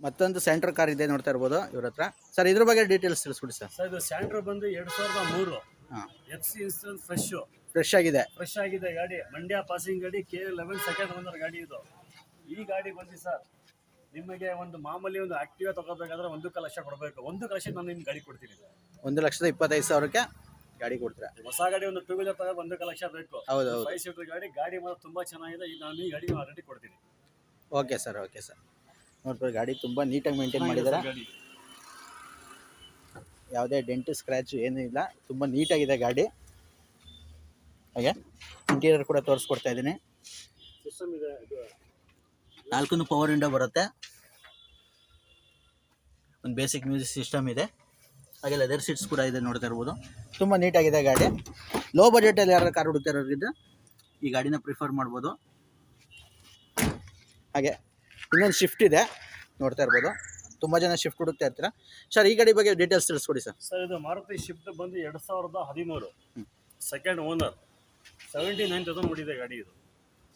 ಮತ್ತೊಂದು centre car ಇದೆ ನೋಡ್ತಾ ಇರ್ಬೋದು ಇವ್ರ ಹತ್ರ. ಸರ್ ಇದ್ರ ಬಗ್ಗೆ ಡೀಟೇಲ್ಸ್ ತಿಳಿಸ್ಬಿಡಿ ಸರ್ ಸರ್ ಇದು ಸ್ಯಾಂಟ್ರೋ ಬಂದು ಎರಡ್ ಸಾವಿರದ ಮೂರು. ಹಾಂ. F C insurance fresh fresh ಆಗಿದೆ. ಫ್ರೆಶ್ ಆಗಿದೆ ಗಾಡಿ. ಮಂಡ್ಯ ಪಾಸಿಂಗ್ ಗಾಡಿ ಕೆ ಲೆವೆನ್ ಸೆಕೆಂಡ್ ಒಂದರ ಗಾಡಿ ಇದು. ಈ ಗಾಡಿ ಬಂದು ಸರ್ ನಿಮಗೆ ಒಂದು ಮಾಮೂಲಿ ಒಂದು ಆಕ್ಟಿವಾ ತಗೋಬೇಕಾದ್ರೆ ಒಂದು ಲಕ್ಷ ಕೊಡಬೇಕು. ಒಂದು ಲಕ್ಷ ನಾನು ನಿಮ್ಗೆ ಗಾಡಿ ಕೊಡ್ತೀನಿ. ಒಂದು ಲಕ್ಷದ ಇಪ್ಪತ್ತೈದು ಸಾವಿರಕ್ಕೆ ಗಾಡಿ ಕೊಡ್ತೀರಾ? ಹೊಸ ಗಾಡಿ ಒಂದು ಟೂ ವೀಲರ್ ತಗೋ ಒಂದು ಲಕ್ಷ ಬೇಕು. ಹೌದು ಹೌದು ಫೈವ್ ಸೀಟರ್ ಗಾಡಿ ಗಾಡಿ ಮಾತ್ರ ತುಂಬಾ ಚೆನ್ನಾಗಿದೆ. ಈಗ ನಾನು ಈ ಗಾಡಿ ಆಲ್ರೆಡಿ ಕೊಡ್ತೀನಿ. ಓಕೆ ಸರ್ ಓಕೆ ಸರ್ ನೋಡ್ಬೋದು ಗಾಡಿ ತುಂಬ ನೀಟಾಗಿ ಮೇಂಟೈನ್ ಮಾಡಿದ್ದಾರೆ ಯಾವುದೇ ಡೆಂಟ್ ಸ್ಕ್ರ್ಯಾಚು ಏನೂ ಇಲ್ಲ. ತುಂಬ ನೀಟಾಗಿದೆ ಗಾಡಿ. ಹಾಗೆ ಇಂಟೀರಿಯರ್ ಕೂಡ ತೋರಿಸ್ಕೊಡ್ತಾ ಇದ್ದೀನಿ. ಸಿಸ್ಟಮ್ ಇದೆ ಇದು. ನಾಲ್ಕು ಪವರ್ ವಿಂಡೋ ಬರುತ್ತೆ. ಒಂದು ಬೇಸಿಕ್ ಮ್ಯೂಸಿಕ್ ಸಿಸ್ಟಮ್ ಇದೆ. ಹಾಗೆ ಲೆದರ್ ಸೀಟ್ಸ್ ಕೂಡ ಇದೆ ನೋಡ್ತಾ ಇರ್ಬೋದು. ತುಂಬ ನೀಟಾಗಿದೆ ಗಾಡಿ. ಲೋ ಬಜೆಟಲ್ಲಿ ಯಾರು ಕಾರ್ ಹುಡುಕ್ತಾ ಇರೋರಿದ್ದು ಈ ಗಾಡಿನ ಪ್ರಿಫರ್ ಮಾಡ್ಬೋದು. ಹಾಗೆ ಇನ್ನೊಂದು ಶಿಫ್ಟ್ ಇದೆ. ನೋಡ್ತಾ ಇರ್ಬೋದು. ತುಂಬ ಜನ ಶಿಫ್ಟ್ ಹುಡುಕ್ತಾ ಇರ್ತೀರಾ? ಸರ್ ಈ ಗಾಡಿ ಬಗ್ಗೆ ಡೀಟೇಲ್ಸ್ ತಿಳಿಸ್ಕೊಡಿ ಸರ್ ಸರ್ ಇದು ಮಾರುತಿ ಶಿಫ್ಟ್ ಬಂದು ಎರಡು ಸಾವಿರದ ಹದಿಮೂರು. Second owner seventy nine thousand ನೋಡಿದೆ ಗಾಡಿ ಇದು.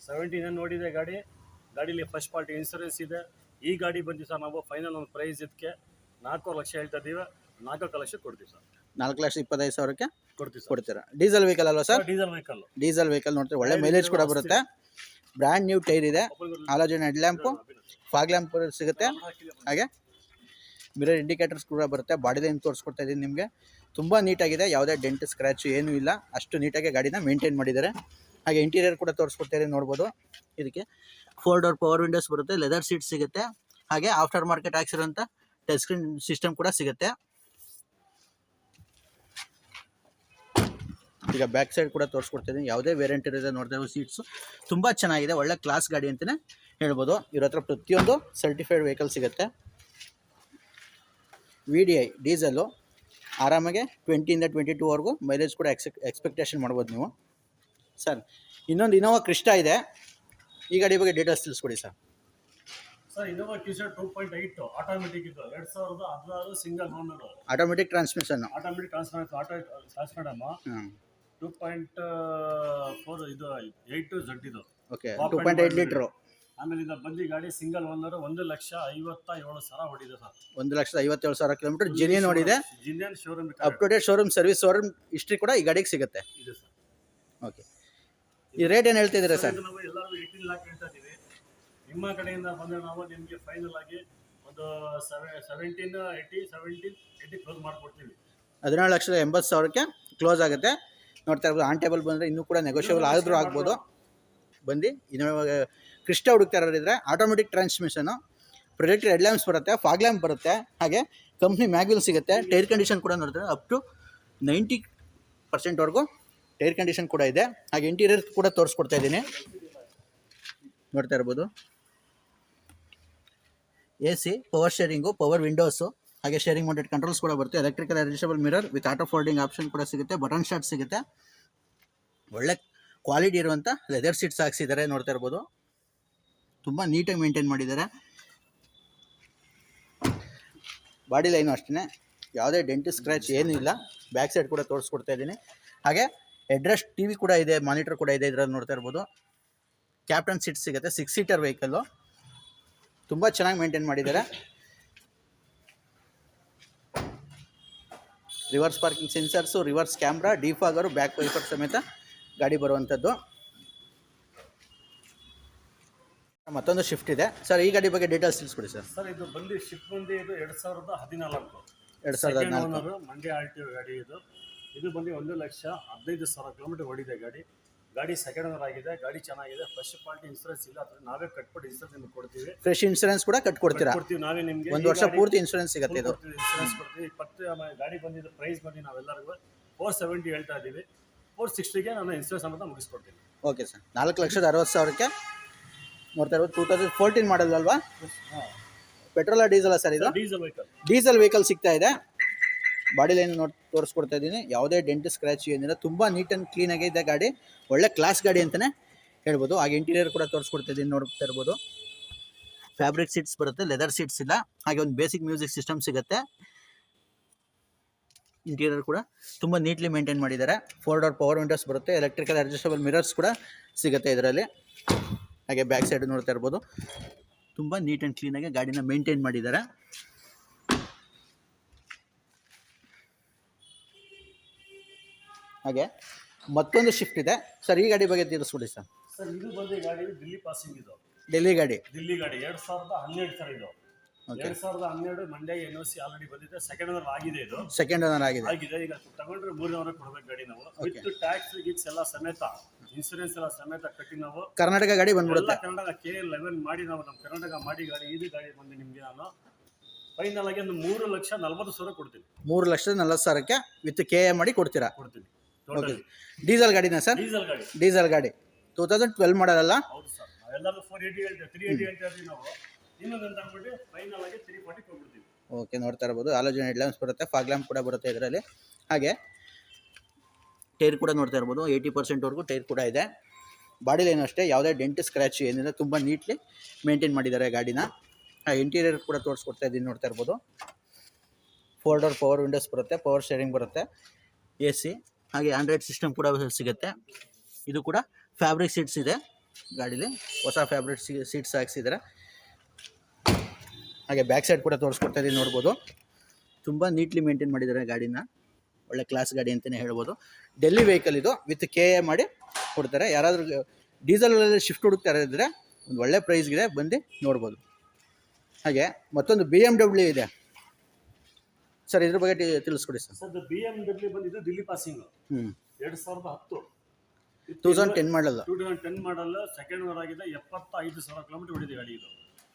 ಸೆವೆಂಟಿ ನೈನ್ ನೋಡಿದೆ ಗಾಡಿ. ಗಾಡೀಲಿ ಫಸ್ಟ್ ಪಾರ್ಟಿ ಇನ್ಸೂರೆನ್ಸ್ ಇದೆ. ಈ ಗಾಡಿ ಬಂದು ಸರ್ ನಾವು ಫೈನಲ್ ಒಂದು ಪ್ರೈಸ್ ಇದಕ್ಕೆ ನಾಲ್ಕು ಲಕ್ಷ ಹೇಳ್ತಾ ಇದ್ದೀವಿ ನಾಲ್ಕು ಲಕ್ಷ ಕೊಡ್ತೀವಿ ಸರ್ ನಾಲ್ಕು ಲಕ್ಷ ಇಪ್ಪತ್ತೈದು ಸಾವಿರಕ್ಕೆ ಕೊಡ್ತೀವಿ ಕೊಡ್ತೀರಾ? ಡೀಸೆಲ್ ವೆಹಿಕಲ್ ಅಲ್ವಾ sir diesel vehicle diesel vehicle ನೋಡ್ತೀವಿ ಒಳ್ಳೆ ಮೈಲೇಜ್ ಕೂಡ ಬರುತ್ತೆ. ಬ್ರ್ಯಾಂಡ್ ನ್ಯೂ ಟೈರ್ ಇದೆ. Halogen head lamp, fog lamp ಸಿಗುತ್ತೆ. ಹಾಗೆ ಮಿರರ್ ಇಂಡಿಕೇಟರ್ಸ್ ಕೂಡ ಬರುತ್ತೆ. ಬಾಡಿ ಲೈನ್ ತೋರಿಸ್ಕೊಡ್ತಾ ಇದ್ದೀನಿ ನಿಮಗೆ. ತುಂಬ ನೀಟಾಗಿದೆ. ಯಾವುದೇ ಡೆಂಟ್, ಸ್ಕ್ರ್ಯಾಚ್ ಏನೂ ಇಲ್ಲ. ಅಷ್ಟು ನೀಟಾಗಿ ಗಾಡಿನ ಮೇಂಟೈನ್ ಮಾಡಿದ್ದಾರೆ. ಹಾಗೆ ಇಂಟೀರಿಯರ್ ಕೂಡ ತೋರಿಸ್ಕೊಡ್ತಾ ಇದ್ದೀನಿ ನೋಡ್ಬೋದು. ಇದಕ್ಕೆ ಫೋರ್ ಡೋರ್ ಪವರ್ ವಿಂಡೋಸ್ ಬರುತ್ತೆ. ಲೆದರ್ ಸೀಟ್ ಸಿಗುತ್ತೆ. ಹಾಗೆ ಆಫ್ಟರ್ ಮಾರ್ಕೆಟ್ ಹಾಕ್ಸಿರೋಂಥ ಟಚ್ ಸ್ಕ್ರೀನ್ ಸಿಸ್ಟಮ್ ಕೂಡ ಸಿಗುತ್ತೆ. ಈಗ ಬ್ಯಾಕ್ ಸೈಡ್ ಕೂಡ ತೋರಿಸ್ಕೊಡ್ತಿದ್ದೀನಿ ಯಾವುದೇ ವೇರಿಯಂಟ್ ಇರೋದೇ ನೋಡ್ತಾ ಇರೋ ಸೀಟ್ಸು ತುಂಬ ಚೆನ್ನಾಗಿದೆ. ಒಳ್ಳೆ ಕ್ಲಾಸ್ ಗಾಡಿ ಅಂತಲೇ ಹೇಳ್ಬೋದು. ಇವ್ರ ಹತ್ರ ಪ್ರತಿಯೊಂದು ಸರ್ಟಿಫೈಡ್ ವೆಹಿಕಲ್ ಸಿಗುತ್ತೆ. ವಿ ಡಿ ಐ ಡೀಸೆಲ್ಲು ಆರಾಮಾಗೆ ಟ್ವೆಂಟಿಯಿಂದ ಟ್ವೆಂಟಿ ಟೂವರೆಗೂ ಮೈಲೇಜ್ ಕೂಡ ಎಕ್ಸೆಕ್ ಎಕ್ಸ್ಪೆಕ್ಟೇಷನ್ ಮಾಡ್ಬೋದು ನೀವು. ಸರ್ ಇನ್ನೊಂದು ಇನೋವಾ ಕ್ರಿಸ್ಟ ಇದೆ. ಈ ಗಾಡಿ ಬಗ್ಗೆ ಡೀಟೇಲ್ಸ್ ತಿಳಿಸ್ಕೊಡಿ sir. Sir Innova T point automatic ಇದು. ಎರಡು ಸಾವಿರದ ಹದಿನಾರು single owner automatic transmission automatic transfer auto two point four ಇದು ಏಯ್ಟ್ ಟು ಜಡ್ ಇದು okay two point eight litre ಆಮೇಲೆ ಇದು ಬಂದು ಗಾಡಿ ಸಿಂಗಲ್ ಓನರ್ ಒಂದು ಲಕ್ಷ ಐವತ್ತ ಏಳು ಸಾವಿರ ಹೊಡಿದೆ ಸರ್. ಒಂದು ಲಕ್ಷದ ಐವತ್ತೇಳು ಸಾವಿರ ಕಿಲೋಮೀಟರ್ ಜಿನಿಯನ್ ನೋಡಿದೆ. Genuine showroom up to date showroom service showroom history ಕೂಡ ಈ ಗಾಡಿಗೆ ಸಿಗುತ್ತೆ. ಇದು ಸರ್. ಓಕೆ ಈ ರೇಟ್ ಏನು ಹೇಳ್ತಿದ್ದೀರಾ ಸರ್? ಇದು ನಾವು ಎಲ್ಲರೂ ಏಯ್ಟೀನ್ ಲ್ಯಾಕ್ ಹೇಳ್ತಾ ಇದ್ದೀವಿ ನಿಮ್ಮ ಕಡೆಯಿಂದ ಬಂದರೆ ನಾವು ನಿಮಗೆ ಫೈನಲ್ ಆಗಿ ಒಂದು seven seventeen eighty seventeen eighty close ಮಾಡಿಕೊಡ್ತೀವಿ. ಹದಿನೇಳು ಲಕ್ಷದ ಎಂಬತ್ತು ಸಾವಿರಕ್ಕೆ ಕ್ಲೋಸ್ ಆಗುತ್ತೆ. ನೋಡ್ತಾ ಇರ್ಬೋದು. ಆನ್ ಟೇಬಲ್ ಬಂದರೆ ಇನ್ನೂ ಕೂಡ ನೆಗೋಷಿಯಬಲ್ ಆದರೂ ಆಗ್ಬೋದು. ಬಂದು ಇನ್ನು ಕೃಷ್ಣ ಹುಡುಕ್ತಾ ಇರೋರಿದ್ರೆ automatic transmission projector lamps ಬರುತ್ತೆ ಫಾಗ್ ಲ್ಯಾಂಪ್ ಬರುತ್ತೆ. ಹಾಗೆ ಕಂಪ್ನಿ ಮ್ಯಾಗ್ವಿಲ್ ಸಿಗುತ್ತೆ. ಟೈರ್ ಕಂಡೀಷನ್ ಕೂಡ ನೋಡ್ತಾರೆ. ಅಪ್ ಟು ನೈಂಟಿ ಪರ್ಸೆಂಟ್ವರೆಗೂ ಟೈರ್ ಕಂಡೀಷನ್ ಕೂಡ ಇದೆ. ಹಾಗೆ ಇಂಟೀರಿಯರ್ ಕೂಡ ತೋರಿಸ್ಕೊಡ್ತಾ ಇದ್ದೀನಿ. ನೋಡ್ತಾ ಇರ್ಬೋದು. A C power steering power windows ಹಾಗೆ ಶೇರಿಂಗ್ ಮೌಂಟೆಡ್ ಕಂಟ್ರೋಲ್ಸ್ ಕೂಡ ಬರುತ್ತೆ. Electrical adjustable mirror with auto folding option ಕೂಡ ಸಿಗುತ್ತೆ. ಬಟನ್ ಶಾರ್ಟ್ ಸಿಗುತ್ತೆ. ಒಳ್ಳೆ ಕ್ವಾಲಿಟಿ ಇರುವಂಥ ಲೆದರ್ ಸೀಟ್ಸ್ ಹಾಕ್ಸಿದ್ದಾರೆ ನೋಡ್ತಾ ಇರ್ಬೋದು. ತುಂಬ ನೀಟಾಗಿ ಮೇಂಟೈನ್ ಮಾಡಿದ್ದಾರೆ ಬಾಡಿ ಲೈನು ಅಷ್ಟೇ ಯಾವುದೇ ಡೆಂಟ್ ಸ್ಕ್ರ್ಯಾಚ್ ಏನೂ ಇಲ್ಲ. ಬ್ಯಾಕ್ ಸೈಡ್ ಕೂಡ ತೋರಿಸ್ಕೊಡ್ತಾ ಇದ್ದೀನಿ. ಹಾಗೆ ಎಡ್ರೆಸ್ ಟಿ ವಿ ಕೂಡ ಇದೆ ಮಾನಿಟರ್ ಕೂಡ ಇದೆ ಇದರಲ್ಲಿ ನೋಡ್ತಾ ಇರ್ಬೋದು. ಕ್ಯಾಪ್ಟನ್ ಸೀಟ್ ಸಿಗುತ್ತೆ ಸಿಕ್ಸ್ ಸೀಟರ್ ವೆಹಿಕಲ್ಲು ತುಂಬ ಚೆನ್ನಾಗಿ ಮೇಂಟೈನ್ ಮಾಡಿದ್ದಾರೆ reverse parking sensors reverse camera defogger back wiper ಸಮೇತ ಗಾಡಿ ಬರುವಂಥದ್ದು. ಮತ್ತೊಂದು ಶಿಫ್ಟ್ ಇದೆ. ಸರ್ ಈ ಗಾಡಿ ಬಗ್ಗೆ ಡೀಟೇಲ್ಸ್ ತಿಳಿಸ್ಕೊಡಿ ಸರ್ ಸರ್ ಇದು ಬಂದು ಶಿಫ್ಟ್ ಬಂದು ಇದು ಎರಡು ಸಾವಿರದ ಹದಿನಾಲ್ಕು. ಎರಡು ಸಾವಿರದ ಹದಿನಾಲ್ಕು. ಮಂಡ್ಯ ಆರ್ ಟಿ ಗಾಡಿ ಇದು. ಇದು ಬಂದು ಒಂದು ಲಕ್ಷ ಹದಿನೈದು ಸಾವಿರ ಕಿಲೋಮೀಟರ್ ಓಡಿದೆ ಗಾಡಿ. ಗಾಡಿ ಸೆಕೆಂಡ್ ಓನರ್ ಆಗಿದೆ ಗಾಡಿ ಚೆನ್ನಾಗಿದೆ ಫಸ್ಟ್ ಪಾರ್ಟಿ ಇನ್ಸೂರೆನ್ಸ್ ಇಲ್ಲ ಅದ್ರ ನಾವೇ ಕಟ್ಬಿಟ್ಟು ಇನ್ಸೂರೆನ್ಸ್ ನಿಮ್ಗೆ ಕೊಡ್ತೀವಿ. ಫ್ರೆಶ್ ಇನ್ಸೂರೆನ್ಸ್ ಕೂಡ ಕಟ್ಕೊಡ್ತೀರಾ? ಕೊಡ್ತೀವಿ ನಾವೇ ನಿಮಗೆ. ಒಂದು ವರ್ಷ ಪೂರ್ತಿ ಇನ್ಸೂರೆನ್ಸ್ ಸಿಗುತ್ತೆ ಇದು. ಇನ್ಸೂರೆನ್ಸ್ ಕೊಡ್ತೀವಿ. ಇಪ್ಪತ್ತು ಆಮೇಲೆ ಗಾಡಿ ಬಂದಿದ್ದು ಪ್ರೈಸ್ ಬಂದು ನಾವೆಲ್ಲರಿಗೂ. ಫೋರ್ ಸೆವೆಂಟಿ ಹೇಳ್ತಾ ಇದ್ದೀವಿ ಫೋರ್ ಸಿಕ್ಸ್ಟಿಗೆ ನಾನು ಇನ್ಸೂರೆನ್ಸ್ ಅಂತ ಮುಗಿಸ್ಕೊಡ್ತೀನಿ. ಓಕೆ ಸರ್ ನಾಲ್ಕು ಲಕ್ಷದ ಅರವತ್ತು ಸಾವಿರಕ್ಕೆ ನೋಡ್ತಾ ಇರೋದು ಟೂ ತೌಸಂಡ್ ಫೋರ್ಟೀನ್ ಮಾಡಲ್ ಅಲ್ವಾ ಪೆಟ್ರೋಲ ಡೀಸೆಲ್ ಸರ್ ಇದು? ಡೀಸೆಲ್ ವೆಹಿಕಲ್ ಡೀಸೆಲ್ ವೆಹಿಕಲ್ ಸಿಗ್ತಾ ಇದೆ. ಬಾಡಿ ಲೈನ್ ನೋಡಿ ತೋರಿಸ್ಕೊಡ್ತಾ ಇದ್ದೀನಿ. ಯಾವುದೇ ಡೆಂಟ್, ಸ್ಕ್ರ್ಯಾಚ್ ಏನಿಲ್ಲ. ತುಂಬ ನೀಟ್ ಆ್ಯಂಡ್ ಕ್ಲೀನಾಗಿ ಇದೆ ಗಾಡಿ. ಒಳ್ಳೆ ಕ್ಲಾಸ್ ಗಾಡಿ ಅಂತಲೇ ಹೇಳ್ಬೋದು. ಹಾಗೆ ಇಂಟೀರಿಯರ್ ಕೂಡ ತೋರಿಸ್ಕೊಡ್ತಾ ಇದ್ದೀನಿ ನೋಡ್ತಾ ಇರ್ಬೋದು. ಫ್ಯಾಬ್ರಿಕ್ ಸೀಟ್ಸ್ ಬರುತ್ತೆ ಲೆದರ್ ಸೀಟ್ಸ್ ಇಲ್ಲ. ಹಾಗೆ ಒಂದು ಬೇಸಿಕ್ ಮ್ಯೂಸಿಕ್ ಸಿಸ್ಟಮ್ ಸಿಗುತ್ತೆ. ಇಂಟೀರಿಯರ್ ಕೂಡ ತುಂಬ ನೀಟ್ಲಿ ಮೇಂಟೈನ್ ಮಾಡಿದ್ದಾರೆ. ಫೋರ್ ಡೋರ್ ಪವರ್ ವಿಂಡೋಸ್ ಬರುತ್ತೆ. ಎಲೆಕ್ಟ್ರಿಕಲ್ ಅಡ್ಜಸ್ಟಬಲ್ ಮಿರರ್ಸ್ ಕೂಡ ಸಿಗುತ್ತೆ ಇದರಲ್ಲಿ. ಹಾಗೆ ಬ್ಯಾಕ್ ಸೈಡ್ ನೋಡ್ತಾ ಇರ್ಬೋದು. ತುಂಬ ನೀಟ್ ಆ್ಯಂಡ್ ಕ್ಲೀನಾಗಿ ಗಾಡಿನ ಮೇಂಟೈನ್ ಮಾಡಿದ್ದಾರೆ. ಹಾಗೆ. ಮತ್ತೊಂದು ಶಿಫ್ಟ್ ಇದೆ. ಸರ್ ಈ ಗಾಡಿ ಬಗ್ಗೆ ತಿಳಿಸ್ಕೊಡಿ ಸರ್ ಸರ್ ಇದು ಬಂದು ಈ ಗಾಡಿ ದಿಲ್ಲಿ ಪಾಸಿಂಗ್ ಇದು. ಡೆಲ್ಲಿ ಗಾಡಿ. ದಿಲ್ಲಿ ಗಾಡಿ. ಎರಡ್ ಸಾವಿರದ ಹನ್ನೆರಡು ಸರ್ ಇದು. ಎರಡ್ ಸಾವಿರದ ಹನ್ನೆರಡು Mandya N O C already ಬಂದಿದೆ. ಸೆಕೆಂಡ್ ಓನರ್ ಆಗಿದೆ ಇದು. ಸೆಕೆಂಡ್ ಓನರ್ ಆಗಿದೆ. ಆಗಿದೆ. ಈಗ ತಗೊಂಡ್ರೆ ಮೂರನೇ ಓನರ್ ಕೊಡ್ಬೇಕು ಗಾಡಿ ನಾವು. ವಿತ್ ಟ್ಯಾಕ್ಸ್ ಗಿಟ್ಸ್ ಎಲ್ಲ ಸಮೇತ ಇನ್ಸೂರೆನ್ಸ್ ಎಲ್ಲ ಸಮೇತ ಕಟ್ಟಿ ನಾವು. ಕರ್ನಾಟಕ ಗಾಡಿ ಬಂದ್ಬಿಡುತ್ತೆ. ಕರ್ನಾಟಕ ಕೆ ಲೆವೆನ್ ಮಾಡಿ ನಾವು ನಮ್ಮ ಕರ್ನಾಟಕ ಮಾಡಿ ಗಾಡಿ ಇದು ಗಾಡಿ ಬಂದು ನಿಮಗೆ ನಾನು ಫೈನಲ್ ಆಗಿ ಒಂದು ಮೂರು ಲಕ್ಷ ನಲ್ವತ್ತು ಸಾವಿರ ಕೊಡ್ತೀನಿ. ಮೂರು ಲಕ್ಷದ ನಲ್ವತ್ತು ಸಾವಿರಕ್ಕೆ ವಿತ್ ಕೆ ಎ ಮಾಡಿ ಕೊಡ್ತೀರಾ? ಕೊಡ್ತೀನಿ. ಓಕೆ ಡೀಸೆಲ್ ಗಾಡಿನಾ ಸರ್? ಡೀಸೆಲ್ ಗಾಡಿ. ಡೀಸೆಲ್ ಗಾಡಿ. ಟೂ ತೌಸಂಡ್ ಟ್ವೆಲ್ ಮಾಡಲ್ಲ ಹೌದು ಸರ್. ನಾವೆಲ್ಲರೂ ಫೋರ್ ಏಯ್ಟಿ ಹೇಳ್ತೇವೆ. ತ್ರೀ ಏಯ್ಟಿ ಹೇಳ್ತಾ ಇದ್ದೀವಿ ನಾವು. ಇನ್ನೊಂದು ಅಂದ್ಬಿಟ್ಟು ಫೈನಲ್ ಆಗಿ ತ್ರೀ ಫಾರ್ಟಿ ಕೊಟ್ಬಿಡ್ತೀವಿ ಓಕೆ ನೋಡ್ತಾ ಇರ್ಬೋದು. ಆಲೋಜನ್ ಹೆಡ್ಲ್ಯಾಂಪ್ಸ್ ಬರುತ್ತೆ ಫಾಗ್ ಲ್ಯಾಂಪ್ ಕೂಡ ಬರುತ್ತೆ ಇದರಲ್ಲಿ. ಹಾಗೆ ಟೈರ್ ಕೂಡ ನೋಡ್ತಾ ಇರ್ಬೋದು. ಏಯ್ಟಿ ಪರ್ಸೆಂಟ್ವರೆಗೂ ಟೈರ್ ಕೂಡ ಇದೆ. ಬಾಡಿಲಿ ಲೈನ್ ಅಷ್ಟೇ ಯಾವುದೇ ಡೆಂಟ್ ಸ್ಕ್ರ್ಯಾಚ್ ಏನಿಲ್ಲ. ತುಂಬ ನೀಟ್ಲಿ ಮೇಂಟೈನ್ ಮಾಡಿದ್ದಾರೆ ಗಾಡಿನ. ಇಂಟೀರಿಯರ್ ಕೂಡ ತೋರಿಸ್ಕೊಡ್ತಾ ಇದ್ದೀನಿ ನೋಡ್ತಾ ಇರ್ಬೋದು. ಫೋರ್ ಡೋರ್ ಪವರ್ ವಿಂಡೋಸ್ ಬರುತ್ತೆ ಪವರ್ ಶೇರಿಂಗ್ ಬರುತ್ತೆ ಎ ಸಿ ಹಾಗೆ ಆಂಡ್ರಾಯ್ಡ್ ಸಿಸ್ಟಮ್ ಕೂಡ ಸಿಗುತ್ತೆ. ಇದು ಕೂಡ ಫ್ಯಾಬ್ರಿಕ್ ಸೀಟ್ಸ್ ಇದೆ. ಗಾಡೀಲಿ ಹೊಸ ಫ್ಯಾಬ್ರಿಕ್ ಸೀಟ್ಸ್ ಹಾಕ್ಸಿದ್ದಾರೆ ಹಾಗೆ ಬ್ಯಾಕ್ ಸೈಡ್ ಕೂಡ ತೋರಿಸ್ಕೊಡ್ತಾ ಇದ್ದೀನಿ ನೋಡ್ಬೋದು. ತುಂಬ ನೀಟ್ಲಿ ಮೇಂಟೈನ್ ಮಾಡಿದ್ದಾರೆ ಗಾಡಿನ. ಒಳ್ಳೆ ಕ್ಲಾಸ್ ಗಾಡಿ ಅಂತಲೇ ಹೇಳ್ಬೋದು. ಡೆಲ್ಲಿ ವೆಹಿಕಲ್ ಇದು ವಿತ್ ಕೆ ಎ ಮಾಡಿ ಕೊಡ್ತಾರೆ. ಯಾರಾದರೂ ಡೀಸೆಲಲ್ಲಿ ಶಿಫ್ಟ್ ಹುಡುಕ್ತಾ ಇದ್ದರೆ ಒಂದು ಒಳ್ಳೆ ಪ್ರೈಸ್ಗಿದೆ ಬಂದು ನೋಡ್ಬೋದು. ಹಾಗೆ ಮತ್ತೊಂದು ಬಿ ಎಂ ಡಬ್ಲ್ಯೂ ಇದೆ. ಸರ್ ಇದ್ರ ಬಗ್ಗೆ ಟಿ- ತಿಳಿಸ್ಕೊಡಿ sir. Sir B M W ಬಂದಿದ್ದು ದಿಲ್ಲಿ ಪಾಸಿಂಗ್ ಹ್ಞೂ ಎರಡು ಸಾವಿರದ ಹತ್ತು. Two thousand ten model. Two thousand ten model second owner ಆಗಿದೆ ಎಪ್ಪತ್ತೈದು ಸಾವಿರ ಕಿಲೋಮೀಟರ್ ಹೊಡಿದೆ ಗಾಡಿ ಇದು.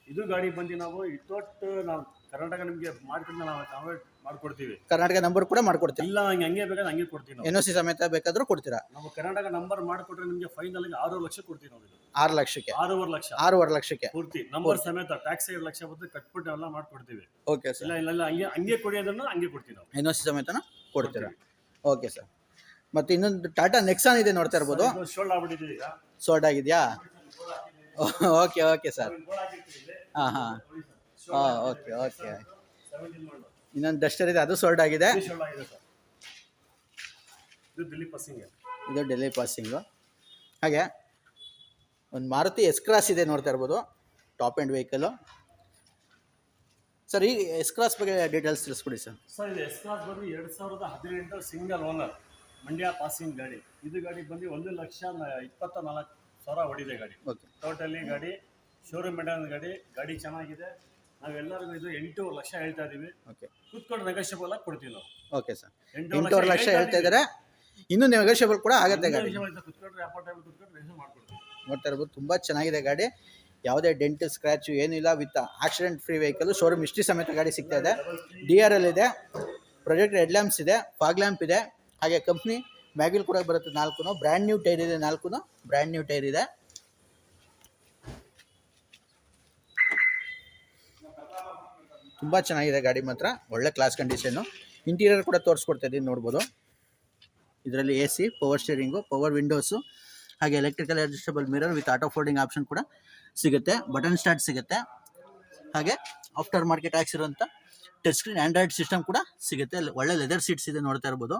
ಇದು ಗಾಡಿ ಬಂದು ನಾವು ಇಟ್ಟೊಟ್ಟು ನಾವು ಕರ್ನಾಟಕ ನಿಮಗೆ ಮಾಡ್ತೀನಿ ನಾವು ನಾವೇ ಮಾಡ್ಕೊಡ್ತೀವಿ. ಕರ್ನಾಟಕ ನಂಬರ್ ಕೂಡ ಮಾಡ್ಕೊಡ್ತೀವಿ. ಇಲ್ಲ ಹಂಗೆ ಹಂಗೆ ಬೇಕಾದ್ರೆ ಹಂಗೆ ಕೊಡ್ತೀವಿ ನಾವು. ಎನ್ ಒ ಸಿ ಸಮೇತ ಬೇಕಾದರೂ ಕೊಡ್ತೀರಾ? ನಾವು ಕರ್ನಾಟಕ ನಂಬರ್ ಮಾಡಿಕೊಟ್ರೆ ನಿಮಗೆ ಫೈನಲ್ ಆಗಿ ಆರು ಲಕ್ಷ ಕೊಡ್ತೀವಿ ನಾವು ಇದು ಆರು ಲಕ್ಷಕ್ಕೆ. ಆರೂವರೆ ಲಕ್ಷ. ಆರೂವರೆ ಲಕ್ಷಕ್ಕೆ. ಪೂರ್ತಿ. ನಂಬರ್ ಸಮೇತ ಟ್ಯಾಕ್ಸ್ ಐದು ಲಕ್ಷ ಬಂದು ಕಟ್ಬಿಟ್ಟು ಎಲ್ಲ ಮಾಡ್ಕೊಡ್ತೀವಿ. Okay sir. ಇಲ್ಲ ಇಲ್ಲ ಇಲ್ಲ ಹಂಗೆ ಹಂಗೆ ಕೊಡಿ ಅದನ್ನು ಹಂಗೆ ಕೊಡ್ತೀವಿ ನಾವು. ಎನ್ ಒ ಸಿ ಸಮೇತನ? ಕೊಡ್ತೀರಾ? Okay sir. ಮತ್ತು ಇನ್ನೊಂದು ಟಾಟಾ ನೆಕ್ಸಾನ್ ಇದೆ ನೋಡ್ತಾ ಇರ್ಬೋದು. ಶೋಲ್ಡ್ ಆಗ್ಬಿಟ್ಟಿದ್ದೀವಿ ಈಗ. ಸೋಲ್ಡ್ ಆಗಿದೆಯಾ? Okay okay sir. ಹಾಂ ಹಾಂ. ಓಕೆ ಓಕೆ ಸೆವೆಂಟೀನ್ ಮಾಡಲ್ ಇನ್ನೊಂದು ಡಸ್ಟರ್ ಇದೆ ಅದು ಸೋಲ್ಡ್ ಆಗಿದೆ. ಇದು ಡೆಲ್ಲಿ ಪಾಸಿಂಗ್ ಇದು ಡೆಲ್ಲಿ ಪಾಸಿಂಗು ಹಾಗೆ ಒಂದು ಮಾರುತಿ ಎಸ್ ಕ್ರಾಸ್ ಇದೆ ನೋಡ್ತಾ ಇರ್ಬೋದು ಟಾಪ್ ಆ್ಯಂಡ್ ವೆಹಿಕಲು ಸರ್ ಈ ಎಸ್ ಕ್ರಾಸ್ ಬಗ್ಗೆ ಡೀಟೇಲ್ಸ್ ತಿಳಿಸ್ಕೊಡಿ ಸರ್. ಸರ್ ಇದು ಎಸ್ ಕ್ರಾಸ್ ಬಂದು ಎರಡು ಸಾವಿರದ ಹದಿನೆಂಟು ಸಿಂಗಲ್ ಓನರ್ ಮಂಡ್ಯ ಪಾಸಿಂಗ್ ಗಾಡಿ. ಇದು ಗಾಡಿ ಬಂದು ಒಂದು ಲಕ್ಷ ಇಪ್ಪತ್ತ ನಾಲ್ಕು ಸಾವಿರ ಹೊಡಿದೆ ಗಾಡಿ. ಓಕೆ ಟೋಟಲಿ ಗಾಡಿ ಶೋರೂಮ್ ಮೇಡಮ್ ಗಾಡಿ ಗಾಡಿ ಚೆನ್ನಾಗಿದೆ. ನಾವೆಲ್ಲರಿಗೂ ಇದು ಎಂಟು ಲಕ್ಷ ಹೇಳ್ತಾ ಇದೀವಿ. ಓಕೆ ಕೂತ್ಕೊಂಡು ನೆಗೋಷಿಯಬಲ್ ಆಗಿ ಕೊಡ್ತೀವಿ ನಾವು. ಓಕೆ ಸರ್ ಎಂಟು ಎಂಟೂವರೆ ಲಕ್ಷ ಹೇಳ್ತಾ ಇದ್ದಾರೆ ಇನ್ನೂ ನೆಗೋಷಿಯಬಲ್ ಕೂಡ ಆಗುತ್ತೆ ಗಾಡಿ. ಕುತ್ಕೊಂಡ್ರೆ ರಿಸೀವ್ ಮಾಡ್ಕೊಡ್ತೀವಿ. ನೋಡ್ತಾ ಇರ್ಬೋದು ತುಂಬ ಚೆನ್ನಾಗಿದೆ ಗಾಡಿ. ಯಾವುದೇ ಡೆಂಟ್ ಸ್ಕ್ರ್ಯಾಚು ಏನಿಲ್ಲ with accident free vehicle showroom history ಸಮೇತ ಗಾಡಿ ಸಿಗ್ತಾ ಇದೆ. ಡಿ ಆರ್ ಎಲ್ ಇದೆ. ಪ್ರೊಜೆಕ್ಟ್ ಹೆಡ್ ಲ್ಯಾಂಪ್ಸ್ ಇದೆ. ಫಾಗ್ ಲ್ಯಾಂಪ್ ಇದೆ. ಹಾಗೆ ಕಂಪ್ನಿ ಮ್ಯಾಗಿಲ್ ಕೂಡ ಬರುತ್ತೆ ನಾಲ್ಕು ಬ್ರ್ಯಾಂಡ್ ನ್ಯೂ ಟೈರ್ ಇದೆ ನಾಲ್ಕು ಬ್ರ್ಯಾಂಡ್ ನ್ಯೂ ಟೈರ್ ಇದೆ. ತುಂಬ ಚೆನ್ನಾಗಿದೆ ಗಾಡಿ ಮಾತ್ರ. ಒಳ್ಳೆ ಕ್ಲಾಸ್ ಕಂಡೀಷನ್ನು ಇಂಟೀರಿಯರ್ ಕೂಡ ತೋರಿಸ್ಕೊಡ್ತಾ ಇದ್ದೀನಿ ನೋಡ್ಬೋದು. ಇದರಲ್ಲಿ A C power steering power windows ಹಾಗೆ electrical adjustable mirror with auto folding option ಕೂಡ ಸಿಗುತ್ತೆ. ಬಟನ್ ಸ್ಟಾರ್ಟ್ ಸಿಗುತ್ತೆ. ಹಾಗೆ ಆಫ್ಟರ್ ಮಾರ್ಕೆಟ್ ಹಾಕ್ಸಿರೋಂಥ ಟಚ್ ಸ್ಕ್ರೀನ್ ಆ್ಯಂಡ್ರಾಯ್ಡ್ ಸಿಸ್ಟಮ್ ಕೂಡ ಸಿಗುತ್ತೆ. ಒಳ್ಳೆ ಲೆದರ್ ಸೀಟ್ಸ್ ಇದೆ ನೋಡ್ತಾ ಇರ್ಬೋದು.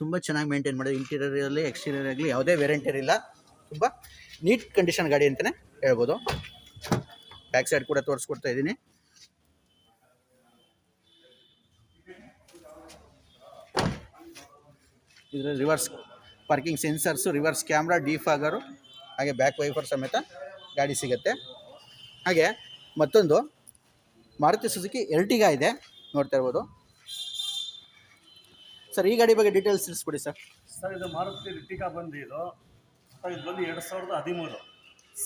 ತುಂಬ ಚೆನ್ನಾಗಿ ಮೇಂಟೈನ್ ಮಾಡಿದೆ. ಇರಲಿ ಎಕ್ಸ್ಟೀರಿಯರ್ ಆಗಲಿ, ಯಾವುದೇ ವೇರಿಯಂಟ್ ಇಲ್ಲ ತುಂಬ ನೀಟ್ ಕಂಡೀಷನ್ ಗಾಡಿ ಅಂತಲೇ ಹೇಳ್ಬೋದು. ಬ್ಯಾಕ್ ಸೈಡ್ ಕೂಡ ತೋರಿಸ್ಕೊಡ್ತಾ ಇದ್ದೀನಿ ಇದರಲ್ಲಿ reverse parking sensors reverse camera defogger ಹಾಗೆ ಬ್ಯಾಕ್ ವೈಫರ್ ಸಮೇತ ಗಾಡಿ ಸಿಗುತ್ತೆ. ಹಾಗೆ ಮತ್ತೊಂದು ಮಾರುತಿ ಸುಜುಕಿ ಎರ್ಟಿಗ ಇದೆ ನೋಡ್ತಾ ಇರ್ಬೋದು. ಸರ್ ಈ ಗಾಡಿ ಬಗ್ಗೆ ಡೀಟೇಲ್ಸ್ ತಿಳಿಸ್ಬಿಡಿ ಸರ್ ಸರ್ ಇದು ಮಾರುತಿ ರಿಟಿಕಾ ಬಂದು ಇದು ಸರ್ ಇದು ಬಂದು ಎರಡು ಸಾವಿರದ ಹದಿಮೂರು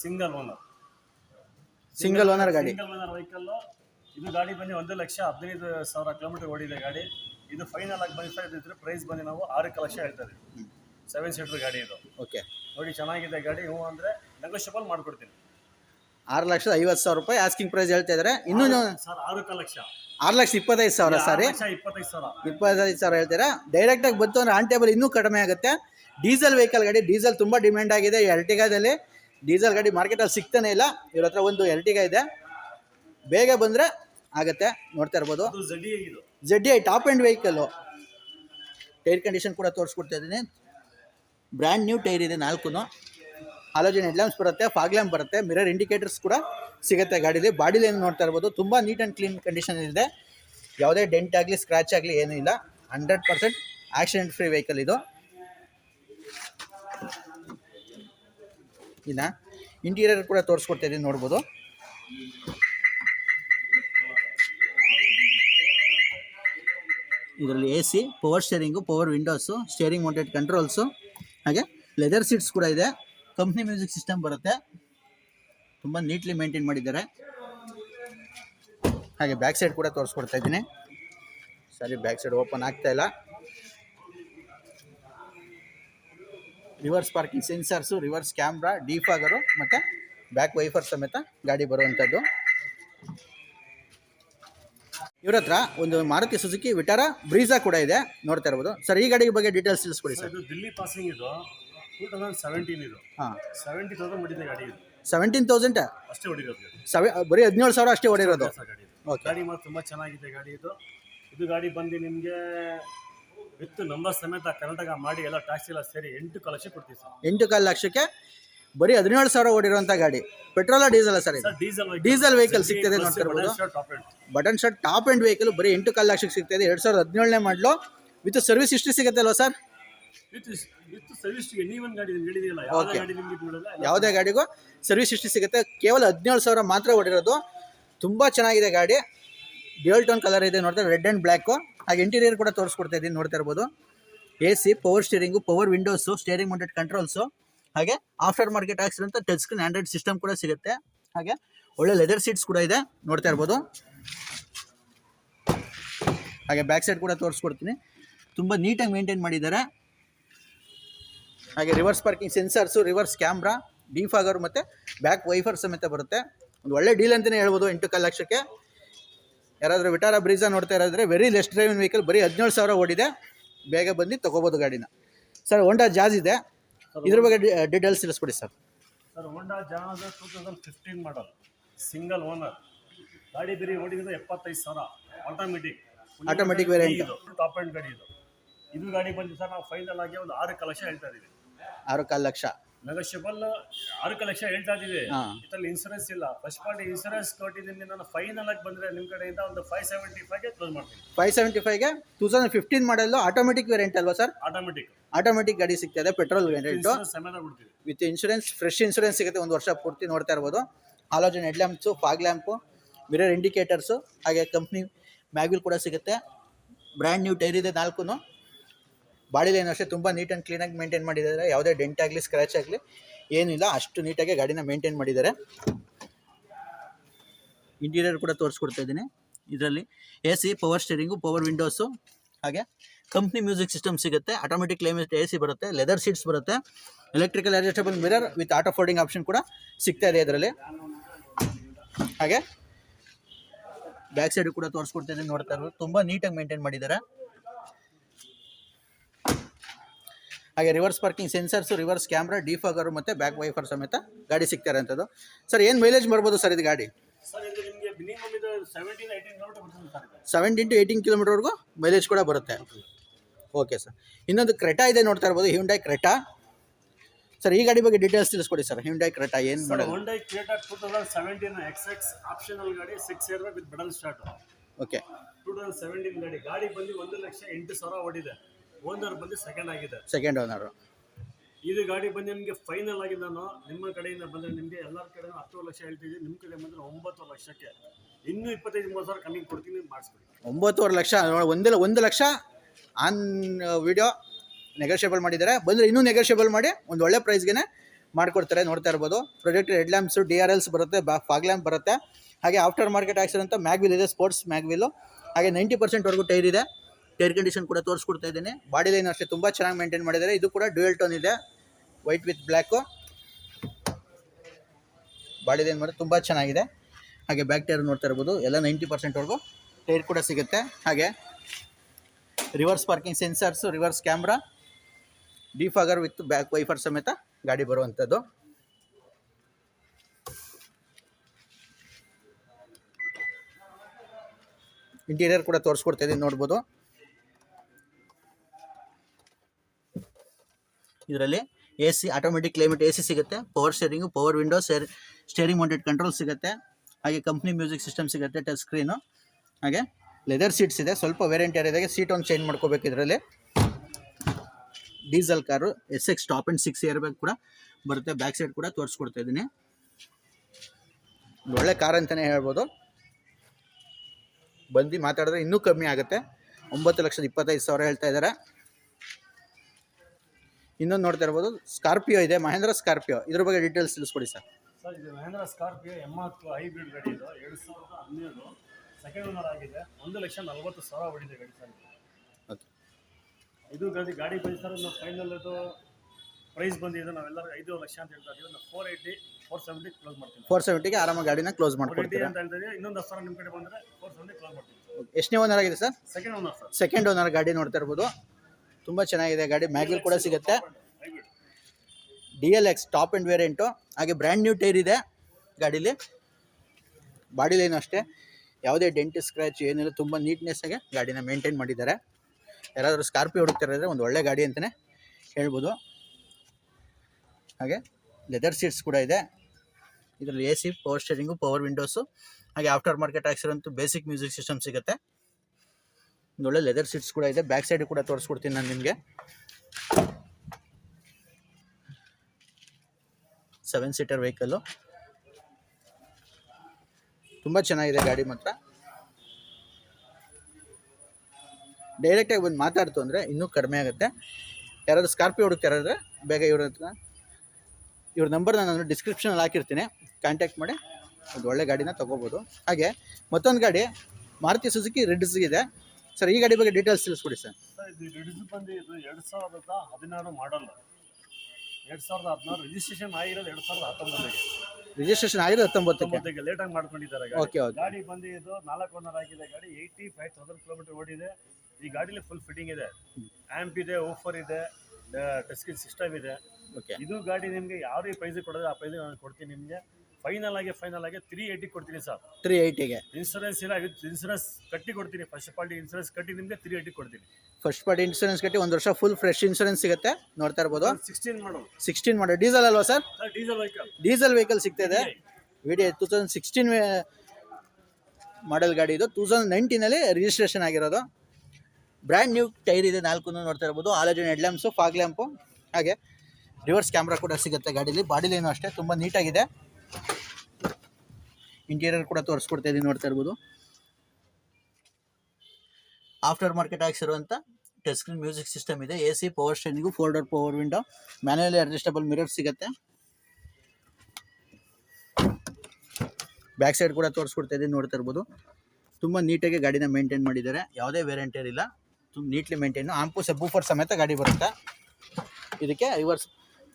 ಸಿಂಗಲ್ ಓನರ್ ಸಿಂಗಲ್ ಓನರ್ ಗಾಡಿ. ಸಿಂಗಲ್ ಓನರ್ ವೆಹಿಕಲ್ಲು ಇದು ಗಾಡಿ ಬಂದು ಒಂದು ಲಕ್ಷ ಹದಿನೈದು ಸಾವಿರ ಕಿಲೋಮೀಟರ್ ಓಡಿದೆ ಗಾಡಿ. ಇದು ಫೈನಲ್ ಆಗಿ ಬಂದು ಇದ್ರೆ ಪ್ರೈಸ್ ಬಂದು ನಾವು ಆರಕ್ಕೆ ಲಕ್ಷ ಹೇಳ್ತಾ ಇದೀವಿ ಸೆವೆನ್ ಸೀಟರ್ ಗಾಡಿ ಇದು. ಓಕೆ ನೋಡಿ ಚೆನ್ನಾಗಿದೆ ಗಾಡಿ ಹ್ಞೂ ಅಂದರೆ ನೆಗೋಷಿಯಬಲ್ ಮಾಡ್ಕೊಡ್ತೀನಿ. ಆರು ಲಕ್ಷದ ಐವತ್ತು ಸಾವಿರ ರೂಪಾಯಿ ಆಸ್ಕಿಂಗ್ ಪ್ರೈಸ್ ಹೇಳ್ತಾ ಇದ್ದಾರೆ ಇನ್ನೂ ಸರ್ ಆರಕ್ಕೆ ಲಕ್ಷ. ಆರು ಲಕ್ಷ ಇಪ್ಪತ್ತೈದು ಸಾವಿರ ಆರು ಸಾರಿ? ಲಕ್ಷ ಇಪ್ಪತ್ತೈದು ಸಾವಿರ. ಇಪ್ಪತ್ತೈದು ಸಾವಿರ ಹೇಳ್ತೀರಾ? ಡೈರೆಕ್ಟಾಗಿ ಬಂತು ಅಂದರೆ ಆನ್ ಟೇಬಲ್ ಇನ್ನೂ ಕಡಿಮೆ ಆಗುತ್ತೆ. ಡೀಸೆಲ್ ವೆಹಿಕಲ್ ಗಾಡಿ ಡೀಸೆಲ್ ತುಂಬ ಡಿಮ್ಯಾಂಡ್ ಆಗಿದೆ. ಎರ್ಟಿಗಾದಲ್ಲಿ ಡೀಸೆಲ್ ಗಾಡಿ ಮಾರ್ಕೆಟಲ್ಲಿ ಸಿಗ್ತಾನೆ ಇಲ್ಲ. ಇವ್ರ ಹತ್ರ ಒಂದು ಎರ್ಟಿಗಾ ಇದೆ. ಬೇಗ ಬಂದರೆ ಆಗುತ್ತೆ. ನೋಡ್ತಾ ಇರ್ಬೋದು. ಜಡಿ I top end vehicle tyre condition ಕೂಡ ತೋರಿಸ್ಕೊಡ್ತಾ ಇದ್ದೀನಿ. ಬ್ರ್ಯಾಂಡ್ ನ್ಯೂ ಟೈರ್ ಇದೆ ನಾಲ್ಕು ಹಾಲೋಜಿನ್ ಹೆಡ್ಲ್ಯಾಂಪ್ಸ್ ಬರುತ್ತೆ ಫಾಗ್ ಲ್ಯಾಂಪ್ ಬರುತ್ತೆ ಮಿರರ್ ಇಂಡಿಕೇಟರ್ಸ್ ಕೂಡ ಸಿಗುತ್ತೆ ಗಾಡೀಲಿ. ಬಾಡಿಲಿ ಏನು ನೋಡ್ತಾ ಇರ್ಬೋದು. ತುಂಬ ನೀಟ್ ಆ್ಯಂಡ್ ಕ್ಲೀನ್ ಕಂಡೀಷನ್ ಇದೆ. ಯಾವುದೇ ಡೆಂಟ್ ಆಗಲಿ ಸ್ಕ್ರ್ಯಾಚ್ ಆಗಲಿ ಏನೂ ಇಲ್ಲ. Hundred percent accident free vehicle ಇದು. ಇನ್ನು ಇಂಟೀರಿಯರ್ ಕೂಡ ತೋರಿಸ್ಕೊಡ್ತಾ ಇದ್ದೀನಿ ನೋಡ್ಬೋದು. ಇದರಲ್ಲಿ A C power steering power windows steering mounted controls ಹಾಗೆ ಲೆದರ್ ಸೀಟ್ಸ್ ಕೂಡ ಇದೆ. ಕಂಪ್ನಿ ಮ್ಯೂಸಿಕ್ ಸಿಸ್ಟಮ್ ಬರುತ್ತೆ. ತುಂಬ ನೀಟ್ಲಿ ಮೇಂಟೈನ್ ಮಾಡಿದ್ದಾರೆ. ಹಾಗೆ ಬ್ಯಾಕ್ ಸೈಡ್ ಕೂಡ ತೋರಿಸ್ಕೊಡ್ತಾ ಇದ್ದೀನಿ. ಸರಿ ಬ್ಯಾಕ್ ಸೈಡ್ ಓಪನ್ ಆಗ್ತಾ ಇಲ್ಲ. Reverse parking sensors reverse camera defogger ಮತ್ತು ಬ್ಯಾಕ್ ವೈಫರ್ ಸಮೇತ ಗಾಡಿ ಬರುವಂಥದ್ದು ಇವ್ರ ಹತ್ರ ಒಂದು ಮಾರುತಿ ಸುಜುಕಿ ವಿಟಾರ ಬ್ರೀಜಾ ಕೂಡ ಇದೆ. ನೋಡ್ತಾ ಇರ್ಬೋದು. ಸರ್ ಈ ಗಾಡಿ ಬಗ್ಗೆ ಡೀಟೇಲ್ಸ್ ತಿಳಿಸ್ಕೊಡಿ ಸರ್ ಇದು ದಿಲ್ಲಿ ಪಾಸಿಂಗ್ ಇದು. ಟೂ ತೌಸಂಡ್ ಸೆವೆಂಟೀನ್ ಇದು. ಹಾಂ. ಸೆವೆಂಟಿ ತೌಸಂಡ್ ಗಾಡಿ ಇದು. ಸೆವೆಂಟೀನ್ ತೌಸಂಡ್ ಅಷ್ಟೇ ಹೊಡಿರೋದು. ಸೆವೆ ಬರೀ ಹದಿನೇಳು ಸಾವಿರ ಅಷ್ಟೇ ಹೊಡಿರೋದು. ಗಾಡಿ ಇದು. ಓಕೆ ಗಾಡಿ ಮಾತ್ರ ತುಂಬಾ ಚೆನ್ನಾಗಿದೆ ಗಾಡಿ ಇದು. ಇದು ಗಾಡಿ ಬಂದು ನಿಮಗೆ ವಿತ್ ನಂಬರ್ ಸಮೇತ ಕರ್ನಾಟಕ ಮಾಡಿ ಎಲ್ಲ ಟ್ಯಾಕ್ಸ್ ಎಲ್ಲ ಸೇರಿ ಎಂಟು ಲಕ್ಷ ಕೊಡ್ತೀವಿ ಸರ್. ಎಂಟು ಕಾಲು ಲಕ್ಷಕ್ಕೆ ಬರೀ ಹದಿನೇಳು ಸಾವಿರ ಓಡಿರುವಂಥ ಗಾಡಿ. ಪೆಟ್ರೋಲ ಡೀಸೆಲ್ ಸರ್ ಇದು? ಡೀಸೆಲ್ ವೆಹಿಕಲ್ ಸಿಗ್ತದೆ button start top end vehicle ಬರೀ ಎಂಟು ಕಾಲು ಲಕ್ಷಕ್ಕೆ ಸಿಗ್ತದೆ. ಎರಡು ಸಾವಿರದ ಹದಿನೇಳನೇ ಮಾಡಲು ವಿತ್ ಸರ್ವಿಸ್ ಇಷ್ಟು ಸಿಗುತ್ತೆ ಅಲ್ವಾ ಸರ್ ಯಾವುದೇ ಗಾಡಿಗೂ ಸರ್ವಿಸ್ ಇಷ್ಟು ಸಿಗುತ್ತೆ. ಕೇವಲ ಹದಿನೇಳು ಸಾವಿರ ಮಾತ್ರ ಓಡಿರೋದು. ತುಂಬ ಚೆನ್ನಾಗಿದೆ ಗಾಡಿ. ಡ್ಯೂಲ್ ಟೋನ್ ಕಲರ್ ಇದೆ ನೋಡ್ತಾರೆ ರೆಡ್ ಆ್ಯಂಡ್ ಬ್ಲ್ಯಾಕು ಹಾಗೆ ಇಂಟೀರಿಯರ್ ಕೂಡ ತೋರಿಸ್ಕೊಡ್ತಾ ಇದ್ದೀನಿ ನೋಡ್ತಾ ಇರ್ಬೋದು. A C power steering power windows steering mounted controls ಹಾಗೆ ಆಫ್ಟರ್ ಮಾರ್ಕೆಟ್ ಹಾಕ್ಸಿರೋಂಥ ಟಚ್ ಸ್ಕ್ರೀನ್ ಆಂಡ್ರಾಯ್ಡ್ ಸಿಸ್ಟಮ್ ಕೂಡ ಸಿಗುತ್ತೆ. ಹಾಗೆ ಒಳ್ಳೆ ಲೆದರ್ ಸೀಟ್ಸ್ ಕೂಡ ಇದೆ. ನೋಡ್ತಾ ಇರ್ಬೋದು. ಹಾಗೆ ಬ್ಯಾಕ್ ಸೈಡ್ ಕೂಡ ತೋರಿಸ್ಕೊಡ್ತೀನಿ. ತುಂಬ ನೀಟಾಗಿ ಮೇಂಟೈನ್ ಮಾಡಿದ್ದಾರೆ. ಹಾಗೆ reverse parking sensors reverse camera defogger ಮತ್ತು ಬ್ಯಾಕ್ ವೈಫರ್ ಸಮೇತ ಬರುತ್ತೆ. ಒಂದು ಒಳ್ಳೆ ಡೀಲ್ ಅಂತಲೇ ಹೇಳ್ಬೋದು ಎಂಟು ಕಾಲು ಲಕ್ಷಕ್ಕೆ. ಯಾರಾದರೂ ವಿಟಾರ ಬ್ರೀಜಾ ನೋಡ್ತಾ ಇರೋದ್ರೆ ವೆರಿ ಲೆಸ್ ಡ್ರೈವಿಂಗ್ ವೆಹಿಕಲ್ ಬರೀ ಹದಿನೇಳು ಸಾವಿರ ಓಡಿದೆ. ಬೇಗ ಬಂದು ತೊಗೋಬೋದು ಗಾಡಿನ. ಸರ್ ಹೊಂಡಾ ಜಾಜ್ ಇದೆ. ಇದ್ರ ಬಗ್ಗೆ ಡೀಟೇಲ್ಸ್ ತಿಳಿಸ್ಕೊಡಿ sir. Sir Honda ಜಾನದ two thousand fifteen model single owner ಗಾಡಿ ಬೇರೆ ಓಡಿದ್ರೆ ಎಪ್ಪತ್ತೈದು ಸಾವಿರ. Automatic automatic variant. ಇದು ಟಾಪ್ ಆ್ಯಂಡ್ ಗಾಡಿ ಇದು. ಇದು ಗಾಡಿ ಬಂದು ಸರ್ ನಾವು ಫೈನಲ್ ಆಗಿ ಒಂದು ಆರು ಲಕ್ಷ ಹೇಳ್ತಾ ಇದ್ದೀವಿ ಆರು ಕಾಲು ಲಕ್ಷ. ನೆಗೋಷಿಯಬಲ್ ಆರು ಲಕ್ಷ ಹೇಳ್ತಾ ಇದೀವಿ ಹಾಂ. ಇದರಲ್ಲಿ ಇನ್ಸೂರೆನ್ಸ್ ಇಲ್ಲ. ಫಸ್ಟ್ ಪಾರ್ಟಿ ಇನ್ಸೂರೆನ್ಸ್ ಕೊಟ್ಟಿದ್ದೀನಿ. ನಾನು ಫೈನಲ್ ಆಗಿ ಬಂದರೆ ನಿಮ್ಮ ಕಡೆಯಿಂದ ಒಂದು ಫೈವ್ ಸೆವೆಂಟಿ ಫೈವ್ಗೆ ಕ್ಲೋಸ್ ಮಾಡ್ತೀನಿ. Five seventy ಫೈವ್ಗೆ two thousand fifteen model automatic variant ಅಲ್ವಾ ಸರ್ ಆಟೋಮೆಟಿಕ್ ಆಟೋಮೆಟಿಕ್ ಗಾಡಿ ಸಿಗ್ತದೆ ಪೆಟ್ರೋಲ್ ವೇರಿಯಂಟು ಇನ್ಸೂರೆನ್ಸ್ ಸಮೇತ ಬಿಡ್ತೀವಿ. ವಿತ್ ಇನ್ಶೂರೆನ್ಸ್ ಫ್ರೆಶ್ ಇನ್ಶೂರೆನ್ಸ್ ಸಿಗುತ್ತೆ. ಒಂದು ವರ್ಷ ಪೂರ್ತಿ ನೋಡ್ತಾ ಇರ್ಬೋದು. Halogen head lamps fog lamp mirror indicators ಹಾಗೆ ಕಂಪ್ನಿ ಮ್ಯಾಗ್ವಿಲ್ ಕೂಡ ಸಿಗುತ್ತೆ. ಬ್ರ್ಯಾಂಡ್ ನ್ಯೂ ಟೈರ್ ಇದೆ ನಾಲ್ಕು ಬಾಡಿ ಲೈನ್ ಅಷ್ಟೇ ತುಂಬ ನೀಟ್ ಆ್ಯಂಡ್ ಕ್ಲೀನಾಗಿ ಮೇಂಟೈನ್ ಮಾಡಿದ್ದಾರೆ. ಯಾವುದೇ ಡೆಂಟ್ ಆಗಲಿ ಸ್ಕ್ರ್ಯಾಚ್ ಆಗಲಿ ಏನಿಲ್ಲ ಅಷ್ಟು ನೀಟಾಗಿ ಗಾಡಿನ ಮೇಂಟೈನ್ ಮಾಡಿದ್ದಾರೆ. ಇಂಟೀರಿಯರ್ ಕೂಡ ತೋರಿಸ್ಕೊಡ್ತಾ ಇದ್ದೀನಿ ಇದರಲ್ಲಿ. A C power steering power windows ಹಾಗೆ. ಕಂಪ್ನಿ ಮ್ಯೂಸಿಕ್ ಸಿಸ್ಟಮ್ ಸಿಗುತ್ತೆ. ಆಟೋಮೆಟಿಕ್ ಕ್ಲೈಮೇಟ್ ಎ ಸಿ ಬರುತ್ತೆ. ಲೆದರ್ ಸೀಟ್ಸ್ ಬರುತ್ತೆ. Electrical adjustable mirror with auto folding option ಕೂಡ ಸಿಗ್ತಾ ಇದೆ ಇದರಲ್ಲಿ. ಹಾಗೆ. ಬ್ಯಾಕ್ ಸೈಡ್ ಕೂಡ ತೋರಿಸ್ಕೊಡ್ತಾ ಇದ್ದೀನಿ ನೋಡ್ತಾ ಇರೋದು. ತುಂಬ ನೀಟಾಗಿ ಮೇಂಟೈನ್ ಮಾಡಿದ್ದಾರೆ. ಹಾಗೆ reverse parking sensors reverse camera defogger ಮತ್ತು ಬ್ಯಾಕ್ ವೈಫರ್ ಸಮೇತ ಗಾಡಿ ಸಿಗ್ತಾರೆ ಅಂಥದ್ದು ಸರ್ ಏನು ಮೈಲೇಜ್ ಬರ್ಬೋದು ಸರ್ ಇದು ಗಾಡಿ? ಸೆವೆಂಟೀನ್ ಟು ಏಯ್ಟೀನ್ ಕಿಲೋಮೀಟರ್ವರೆಗೂ ಮೈಲೇಜ್ ಕೂಡ ಬರುತ್ತೆ. ಓಕೆ ಸರ್ ಇನ್ನೊಂದು ಕ್ರೆಟಾ ಇದೆ ನೋಡ್ತಾ ಇರ್ಬೋದು ಹ್ಯುಂಡೈ ಕ್ರೆಟಾ. ಸರ್ ಈ ಗಾಡಿ ಬಗ್ಗೆ ಡೀಟೇಲ್ಸ್ ತಿಳಿಸ್ಕೊಡಿ ಸರ್ ಹ್ಯುಂಡೈ ಕ್ರೆಟಾ ಏನು ಮಾಡೋದು Hyundai Creta two thousand seventeen X X optional ಗಾಡಿ six year with ಬೆಡಲ್ start okay two thousand seventeen ಗಾಡಿ ಗಾಡಿ ಬಂದು ಒಂದು ಲಕ್ಷ ಎಂಟು ಸಾವಿರ ಓಡಿದೆ. ಓನರ್ ಬಂದು ಸೆಕೆಂಡ್ ಆಗಿದೆ. ಸೆಕೆಂಡ್ ಓನರು ಇದು ಗಾಡಿ ಬಂದು ನಿಮಗೆ ಫೈನಲ್ ಆಗಿ ನಾನು ನಿಮ್ಮ ಕಡೆಯಿಂದ ಬಂದರೆ ನಿಮಗೆ ಎಲ್ಲರ ಕಡೆ ಹತ್ತು ಲಕ್ಷ ಹೇಳ್ತಿದ್ದೀನಿ ನಿಮ್ಮ ಕಡೆ ಬಂದರೆ ಒಂಬತ್ತು ಲಕ್ಷಕ್ಕೆ. ಇನ್ನೂ ಇಪ್ಪತ್ತೈದು ಮೂವತ್ತು ಸಾವಿರ ಕಮ್ಮಿ ಕೊಡ್ತೀನಿ ಮಾಡಿಸ್ಬಿಡಿ. ಒಂಬತ್ತುವರೆ ಲಕ್ಷ ಒಂದಿಲ್ಲ ಒಂದು ಲಕ್ಷ ಆನ್ ವಿಡಿಯೋ ನೆಗೋಷಿಯಬಲ್ ಮಾಡಿದ್ದಾರೆ. ಬಂದರೆ ಇನ್ನೂ ನೆಗೋಷಿಯಬಲ್ ಮಾಡಿ ಒಂದು ಒಳ್ಳೆ ಪ್ರೈಸ್ಗೆ ಮಾಡಿಕೊಡ್ತಾರೆ ನೋಡ್ತಾ ಇರ್ಬೋದು. Project head lamps D R Ls ಬರುತ್ತೆ ಬಾ ಫಾಗ್ ಲ್ಯಾಂಪ್ ಬರುತ್ತೆ. ಹಾಗೆ ಆಫ್ಟರ್ ಮಾರ್ಕೆಟ್ ಆಕ್ಸಿಡೆಂಟ್ ಮ್ಯಾಗ್ವಿಲ್ ಇದೆ ಸ್ಪೋರ್ಟ್ಸ್ ಮ್ಯಾಗ್ವಿಲು ಹಾಗೆ ನೈಂಟಿ ಪರ್ಸೆಂಟ್ವರೆಗೂ ಟೈರ್ ಇದೆ. ಟೈರ್ ಕಂಡೀಷನ್ ಕೂಡ ತೋರಿಸ್ಕೊಡ್ತಾ ಇದ್ದೀನಿ. ಬಾಡಿ ಲೈನ್ ಅಷ್ಟೇ ತುಂಬ ಚೆನ್ನಾಗಿ ಮೇಂಟೈನ್ ಮಾಡಿದ್ದಾರೆ. ಇದು ಕೂಡ ಡ್ಯೂಯಲ್ ಟೋನ್ ಇದೆ. White with black body line ಮಾಡಿ ತುಂಬ ಚೆನ್ನಾಗಿದೆ. ಹಾಗೆ ಬ್ಯಾಕ್ ಟೈರ್ ನೋಡ್ತಾ ಇರ್ಬೋದು. ಎಲ್ಲ ನೈಂಟಿ ಪರ್ಸೆಂಟ್ವರೆಗೂ ಟೈರ್ ಕೂಡ ಸಿಗುತ್ತೆ. ಹಾಗೆ reverse parking sensors reverse camera defogger with back wiper ಸಮೇತ ಗಾಡಿ ಬರುವಂಥದ್ದು. ಇಂಟೀರಿಯರ್ ಕೂಡ ತೋರಿಸ್ಕೊಡ್ತಾ ಇದ್ದೀನಿ ನೋಡ್ಬೋದು. ಇದರಲ್ಲಿ A C automatic climate A C ಸಿಗುತ್ತೆ. Power steering power window steering mounted control ಸಿಗುತ್ತೆ. ಹಾಗೆ ಕಂಪ್ನಿ ಮ್ಯೂಸಿಕ್ ಸಿಸ್ಟಮ್ ಸಿಗುತ್ತೆ ಟಚ್ ಸ್ಕ್ರೀನು ಹಾಗೆ ಲೆದರ್ ಸೀಟ್ಸ್ ಇದೆ. ಸ್ವಲ್ಪ ವೇರಿಯಂಟ್ ಏರಿಯಾದಾಗೆ ಸೀಟ್ ಒಂದು ಚೇಂಜ್ ಮಾಡ್ಕೋಬೇಕು ಇದರಲ್ಲಿ. Diesel car S X top end six year ಕೂಡ ಬರುತ್ತೆ. ಬ್ಯಾಕ್ ಸೈಡ್ ಕೂಡ ತೋರಿಸ್ಕೊಡ್ತಾ ಇದ್ದೀನಿ. ಒಳ್ಳೆ ಕಾರ್ ಅಂತಲೇ ಹೇಳ್ಬೋದು. ಬಂದು ಮಾತಾಡಿದ್ರೆ ಇನ್ನೂ ಕಮ್ಮಿ ಆಗುತ್ತೆ. ಒಂಬತ್ತು ಲಕ್ಷದ ಇಪ್ಪತ್ತೈದು ಸಾವಿರ ಹೇಳ್ತಾ ಇದ್ದಾರೆ. ಇನ್ನೊಂದು ನೋಡ್ತಾ ಇರ್ಬೋದು ಸ್ಕಾರ್ಪಿಯೋ ಇದೆ ಮಹೇಂದ್ರ ಸ್ಕಾರ್ಪಿಯೋ ಇದ್ರ ಬಗ್ಗೆ ಡೀಟೇಲ್ಸ್ ತಿಳಿಸ್ಕೊಡಿ ಸರ್. ಸರ್ ಇದು ಮಹೇಂದ್ರ ಸ್ಕಾರ್ಪಿಯೋ ಎಂಬತ್ತು ಹೈಬ್ರಿಡ್ ಗಾಡಿ ಇದು ಎರಡು ಸಾವಿರದ ಹನ್ನೆರಡು ಸೆಕೆಂಡ್ ಓನರ್ ಆಗಿದೆ. ಒಂದು ಲಕ್ಷ ನಲ್ವತ್ತು ಸಾವಿರ ಹೊಡಿದೆ ಗಾಡಿ ಸರ್. ಓಕೆ. ಇದು ಗಾಡಿ ಗಾಡಿ ಬಂದು ಸರ್ ನಾವು ಫೈನಲ್ ಇದು ಪ್ರೈಸ್ ಬಂದಿದೆ. ನಾವೆಲ್ಲರೂ ಐದು ಲಕ್ಷ ಅಂತ ಹೇಳ್ತಾ ಇದೀವಿ. ನಾವು four eighty four seventy close ಮಾಡ್ತೀವಿ ಫೋರ್ ಸೆವೆಂಟಿಗೆ ಆರಾಮಾಗಿ ಗಾಡಿನ ಕ್ಲೋಸ್ ಮಾಡ್ಕೊಡ್ತೀವಿ ಅಂತ ಹೇಳ್ತಾ ಇದೀವಿ. ಇನ್ನೊಂದು ಹತ್ತು ಸಾವಿರ ನಿಮ್ಮ ಕಡೆ ಬಂದರೆ ಫೋರ್ ಸೆವೆಂಟಿ ಕ್ಲೋಸ್ ಮಾಡ್ತೀವಿ ಎಷ್ಟನೇ ಓನರ್ ಆಗಿದೆ sir? Second owner sir. Second owner ಗಾಡಿ ನೋಡ್ತಾ ಇರ್ಬೋದು. ತುಂಬ ಚೆನ್ನಾಗಿದೆ. ಗಾಡಿ ಮ್ಯಾಗ್ವಿಲ್ ಕೂಡ ಸಿಗುತ್ತೆ. D L X top end variant. ಹಾಗೆ ಬ್ರ್ಯಾಂಡ್ ನ್ಯೂ ಟೈರ್ ಇದೆ ಗಾಡೀಲಿ. ಲೈನ್ ಅಷ್ಟೇ. ಯಾವುದೇ ಡೆಂಟ್, ಸ್ಕ್ರ್ಯಾಚ್ ಏನಿಲ್ಲ, ತುಂಬ ನೀಟ್ನೆಸ್ಸಾಗೆ ಗಾಡಿನ ಮೇಂಟೈನ್ ಮಾಡಿದ್ದಾರೆ. ಯಾರಾದರೂ ಸ್ಕಾರ್ಪಿಯೋ ಹುಡುಕ್ತಿರೋದ್ರೆ ಒಂದು ಒಳ್ಳೆ ಗಾಡಿ ಅಂತಲೇ ಹೇಳ್ಬೋದು. ಹಾಗೆ ಲೆದರ್ ಸೀಟ್ಸ್ ಕೂಡ ಇದೆ. ಇದರಲ್ಲಿ A C power steering power windows ಹಾಗೆ ಆಫ್ಟರ್ ಮಾರ್ಕೆಟ್ ಹಾಕ್ಸಿರೋಂಥ ಬೇಸಿಕ್ ಮ್ಯೂಸಿಕ್ ಸಿಸ್ಟಮ್ ಸಿಗುತ್ತೆ. ಒಳ್ಳೆ ಲೆದರ್ ಸೀಟ್ಸ್ ಕೂಡ ಇದೆ. ಬ್ಯಾಕ್ ಸೈಡ್ ಕೂಡ ತೋರಿಸ್ಕೊಡ್ತೀನಿ ನಾನು ನಿಮಗೆ. ಸೆವೆನ್ ಸೀಟರ್ ವೆಹಿಕಲ್ಲು ತುಂಬ ಚೆನ್ನಾಗಿದೆ ಗಾಡಿ ಮಾತ್ರ. ಡೈರೆಕ್ಟಾಗಿ ಬಂದು ಮಾತಾಡ್ತು ಅಂದರೆ ಇನ್ನೂ ಕಡಿಮೆ ಆಗುತ್ತೆ. ಯಾರಾದರೂ ಸ್ಕಾರ್ಪಿಯೋ ಹುಡುಕ್ತಾರಾದ್ರೆ ಬೇಗ ಇವ್ರ ಹತ್ರ ಇವ್ರ ನಂಬರ್ ನಾನು ಡಿಸ್ಕ್ರಿಪ್ಷನಲ್ಲಿ ಹಾಕಿರ್ತೀನಿ. ಕಾಂಟ್ಯಾಕ್ಟ್ ಮಾಡಿ ಒಂದು ಒಳ್ಳೆ ಗಾಡಿನ ತೊಗೋಬೋದು. ಹಾಗೆ ಮತ್ತೊಂದು ಗಾಡಿ ಮಾರುತಿ ಸುಜುಕಿ ರೆಡ್ಸ್ ಇದೆ. ಸರ್ ಈ ಗಾಡಿ ಬಗ್ಗೆ ಡೀಟೇಲ್ಸ್ ತಿಳಿಸ್ಕೊಡಿ ಸರ್. ಇದು ರಿಡ್ಸ್ ಬಂದು ಇದು ಎರಡು ಸಾವಿರದ ಹದಿನಾರು ಮಾಡಲ್ ಎರಡು ಸಾವಿರದ ಹದಿನಾರು ರಿಜಿಸ್ಟ್ರೇಷನ್ ಆಗಿರೋದು ಎರಡು ಸಾವಿರದ ಹತ್ತೊಂಬತ್ತಿಗೆ. ರಿಜಿಸ್ಟ್ರೇಷನ್ ಆಗಿರೋದು ಹತ್ತೊಂಬತ್ತಕ್ಕೆ? ಹತ್ತೊಂಬತ್ತಿಗೆ ಲೇಟಾಗಿ ಮಾಡ್ಕೊಂಡಿದ್ದಾರೆ ಗಾಡಿ. ಓಕೆ ಓಕೆ ಗಾಡಿ ಬಂದು ಇದು ನಾಲ್ಕು ಓನರ್ ಆಗಿದೆ. ಗಾಡಿ ಏಯ್ಟಿ ಫೈವ್ ತೌಸಂಡ್ ಕಿಲೋಮೀಟರ್ ಓಡಿದೆ. ಈ ಗಾಡಿಲಿ ಫುಲ್ ಫಿಟ್ಟಿಂಗ್ ಇದೆ. ಆ್ಯಂಪ್ ಇದೆ ಓಫರ್ ಇದೆ ಟೆಸ್ಕಿನ್ ಸಿಸ್ಟಮ್ ಇದೆ. ಓಕೆ ಇದು ಗಾಡಿ ನಿಮಗೆ ಯಾವ ರೀ ಪ್ರೈಸ್ ಕೊಡೋದು ಆ ಪ್ರೈಸ್ ನಾನು ಕೊಡ್ತೀನಿ ನಿಮಗೆ. ಫೈನಲ್ ಆಗಿ ಫೈನಲ್ ಆಗಿ ತ್ರೀ ಏಯ್ಟಿ ಕೊಡ್ತೀನಿ ಸರ್ ತ್ರೀ ಏಯ್ಟಿಗೆ ಇನ್ಸೂರೆನ್ಸ್ ಇಲ್ಲ ಇನ್ಸೂರೆನ್ಸ್ ಕಟ್ಟಿ ಕೊಡ್ತೀನಿ. ಫಸ್ಟ್ ಪಾರ್ಟಿ ಇನ್ಸೂರೆನ್ಸ್ ಕಟ್ಟಿ ನಿಮಗೆ ತ್ರೀ ಏಯ್ಟಿ ಕೊಡ್ತೀನಿ. ಫಸ್ಟ್ ಪಾರ್ಟಿ ಇನ್ಸೂರೆನ್ಸ್ ಕಟ್ಟಿ ಒಂದು ವರ್ಷ ಫುಲ್ ಫ್ರೆಶ್ ಇನ್ಸೂರೆನ್ಸ್ ಸಿಗುತ್ತೆ ನೋಡ್ತಾ ಇರ್ಬೋದು. ಸಿಕ್ಸ್ಟೀನ್ ಮಾಡಲ್ ಸಿಕ್ಸ್ಟೀನ್ ಮಾಡೋ. ಡೀಸೆಲ್ ಅಲ್ವಾ sir sir diesel vehicle diesel vehicle ಸಿಗ್ತಿದೆ V D two thousand sixteen model ಗಾಡಿ ಇದು. ಟೂ ತೌಸಂಡ್ ನೈನ್ಟೀನಲ್ಲಿ ರಿಜಿಸ್ಟ್ರೇಷನ್ ಆಗಿರೋದು. ಬ್ರ್ಯಾಂಡ್ ನ್ಯೂ ಟೈರ್ ಇದೆ ನಾಲ್ಕು ನೋಡ್ತಾ ಇರ್ಬೋದು. Halogen head lamps fog lamp ಹಾಗೆ ರಿವರ್ಸ್ ಕ್ಯಾಮ್ರಾ ಕೂಡ ಸಿಗುತ್ತೆ ಗಾಡೀಲಿ. ಬಾಡಿಲೇನು ಅಷ್ಟೇ ತುಂಬ ನೀಟಾಗಿದೆ ಇಂಟೀರಿಯರ್ ಕೂಡ ತೋರಿಸ್ಕೊಡ್ತಾ ಇದ್ದೀನಿ ನೋಡ್ತಾ ಇರ್ಬೋದು. ಆಫ್ಟರ್ ಮಾರ್ಕೆಟ್ ಹಾಕ್ಸಿರುವಂಥ ಟಚ್ ಸ್ಕ್ರೀನ್ ಮ್ಯೂಸಿಕ್ ಸಿಸ್ಟಮ್ ಇದೆ. A C power steering four door power window manually adjustable mirror ಸಿಗುತ್ತೆ. ಬ್ಯಾಕ್ ಸೈಡ್ ಕೂಡ ತೋರಿಸ್ಕೊಡ್ತಾ ಇದ್ದೀನಿ ನೋಡ್ತಾ ಇರ್ಬೋದು. ತುಂಬ ನೀಟಾಗಿ ಗಾಡಿನ ಮೇಂಟೈನ್ ಮಾಡಿದ್ದಾರೆ. ಯಾವುದೇ ವೇರಿಯಂಟರ್ ಇಲ್ಲ. ತುಂಬ ನೀಟ್ಲಿ ಮೇಂಟೈನು ಆಂಪು ಸಬ್ಬೂಫರ್ ಸಮೇತ ಗಾಡಿ ಬರುತ್ತೆ. ಇದಕ್ಕೆ reverse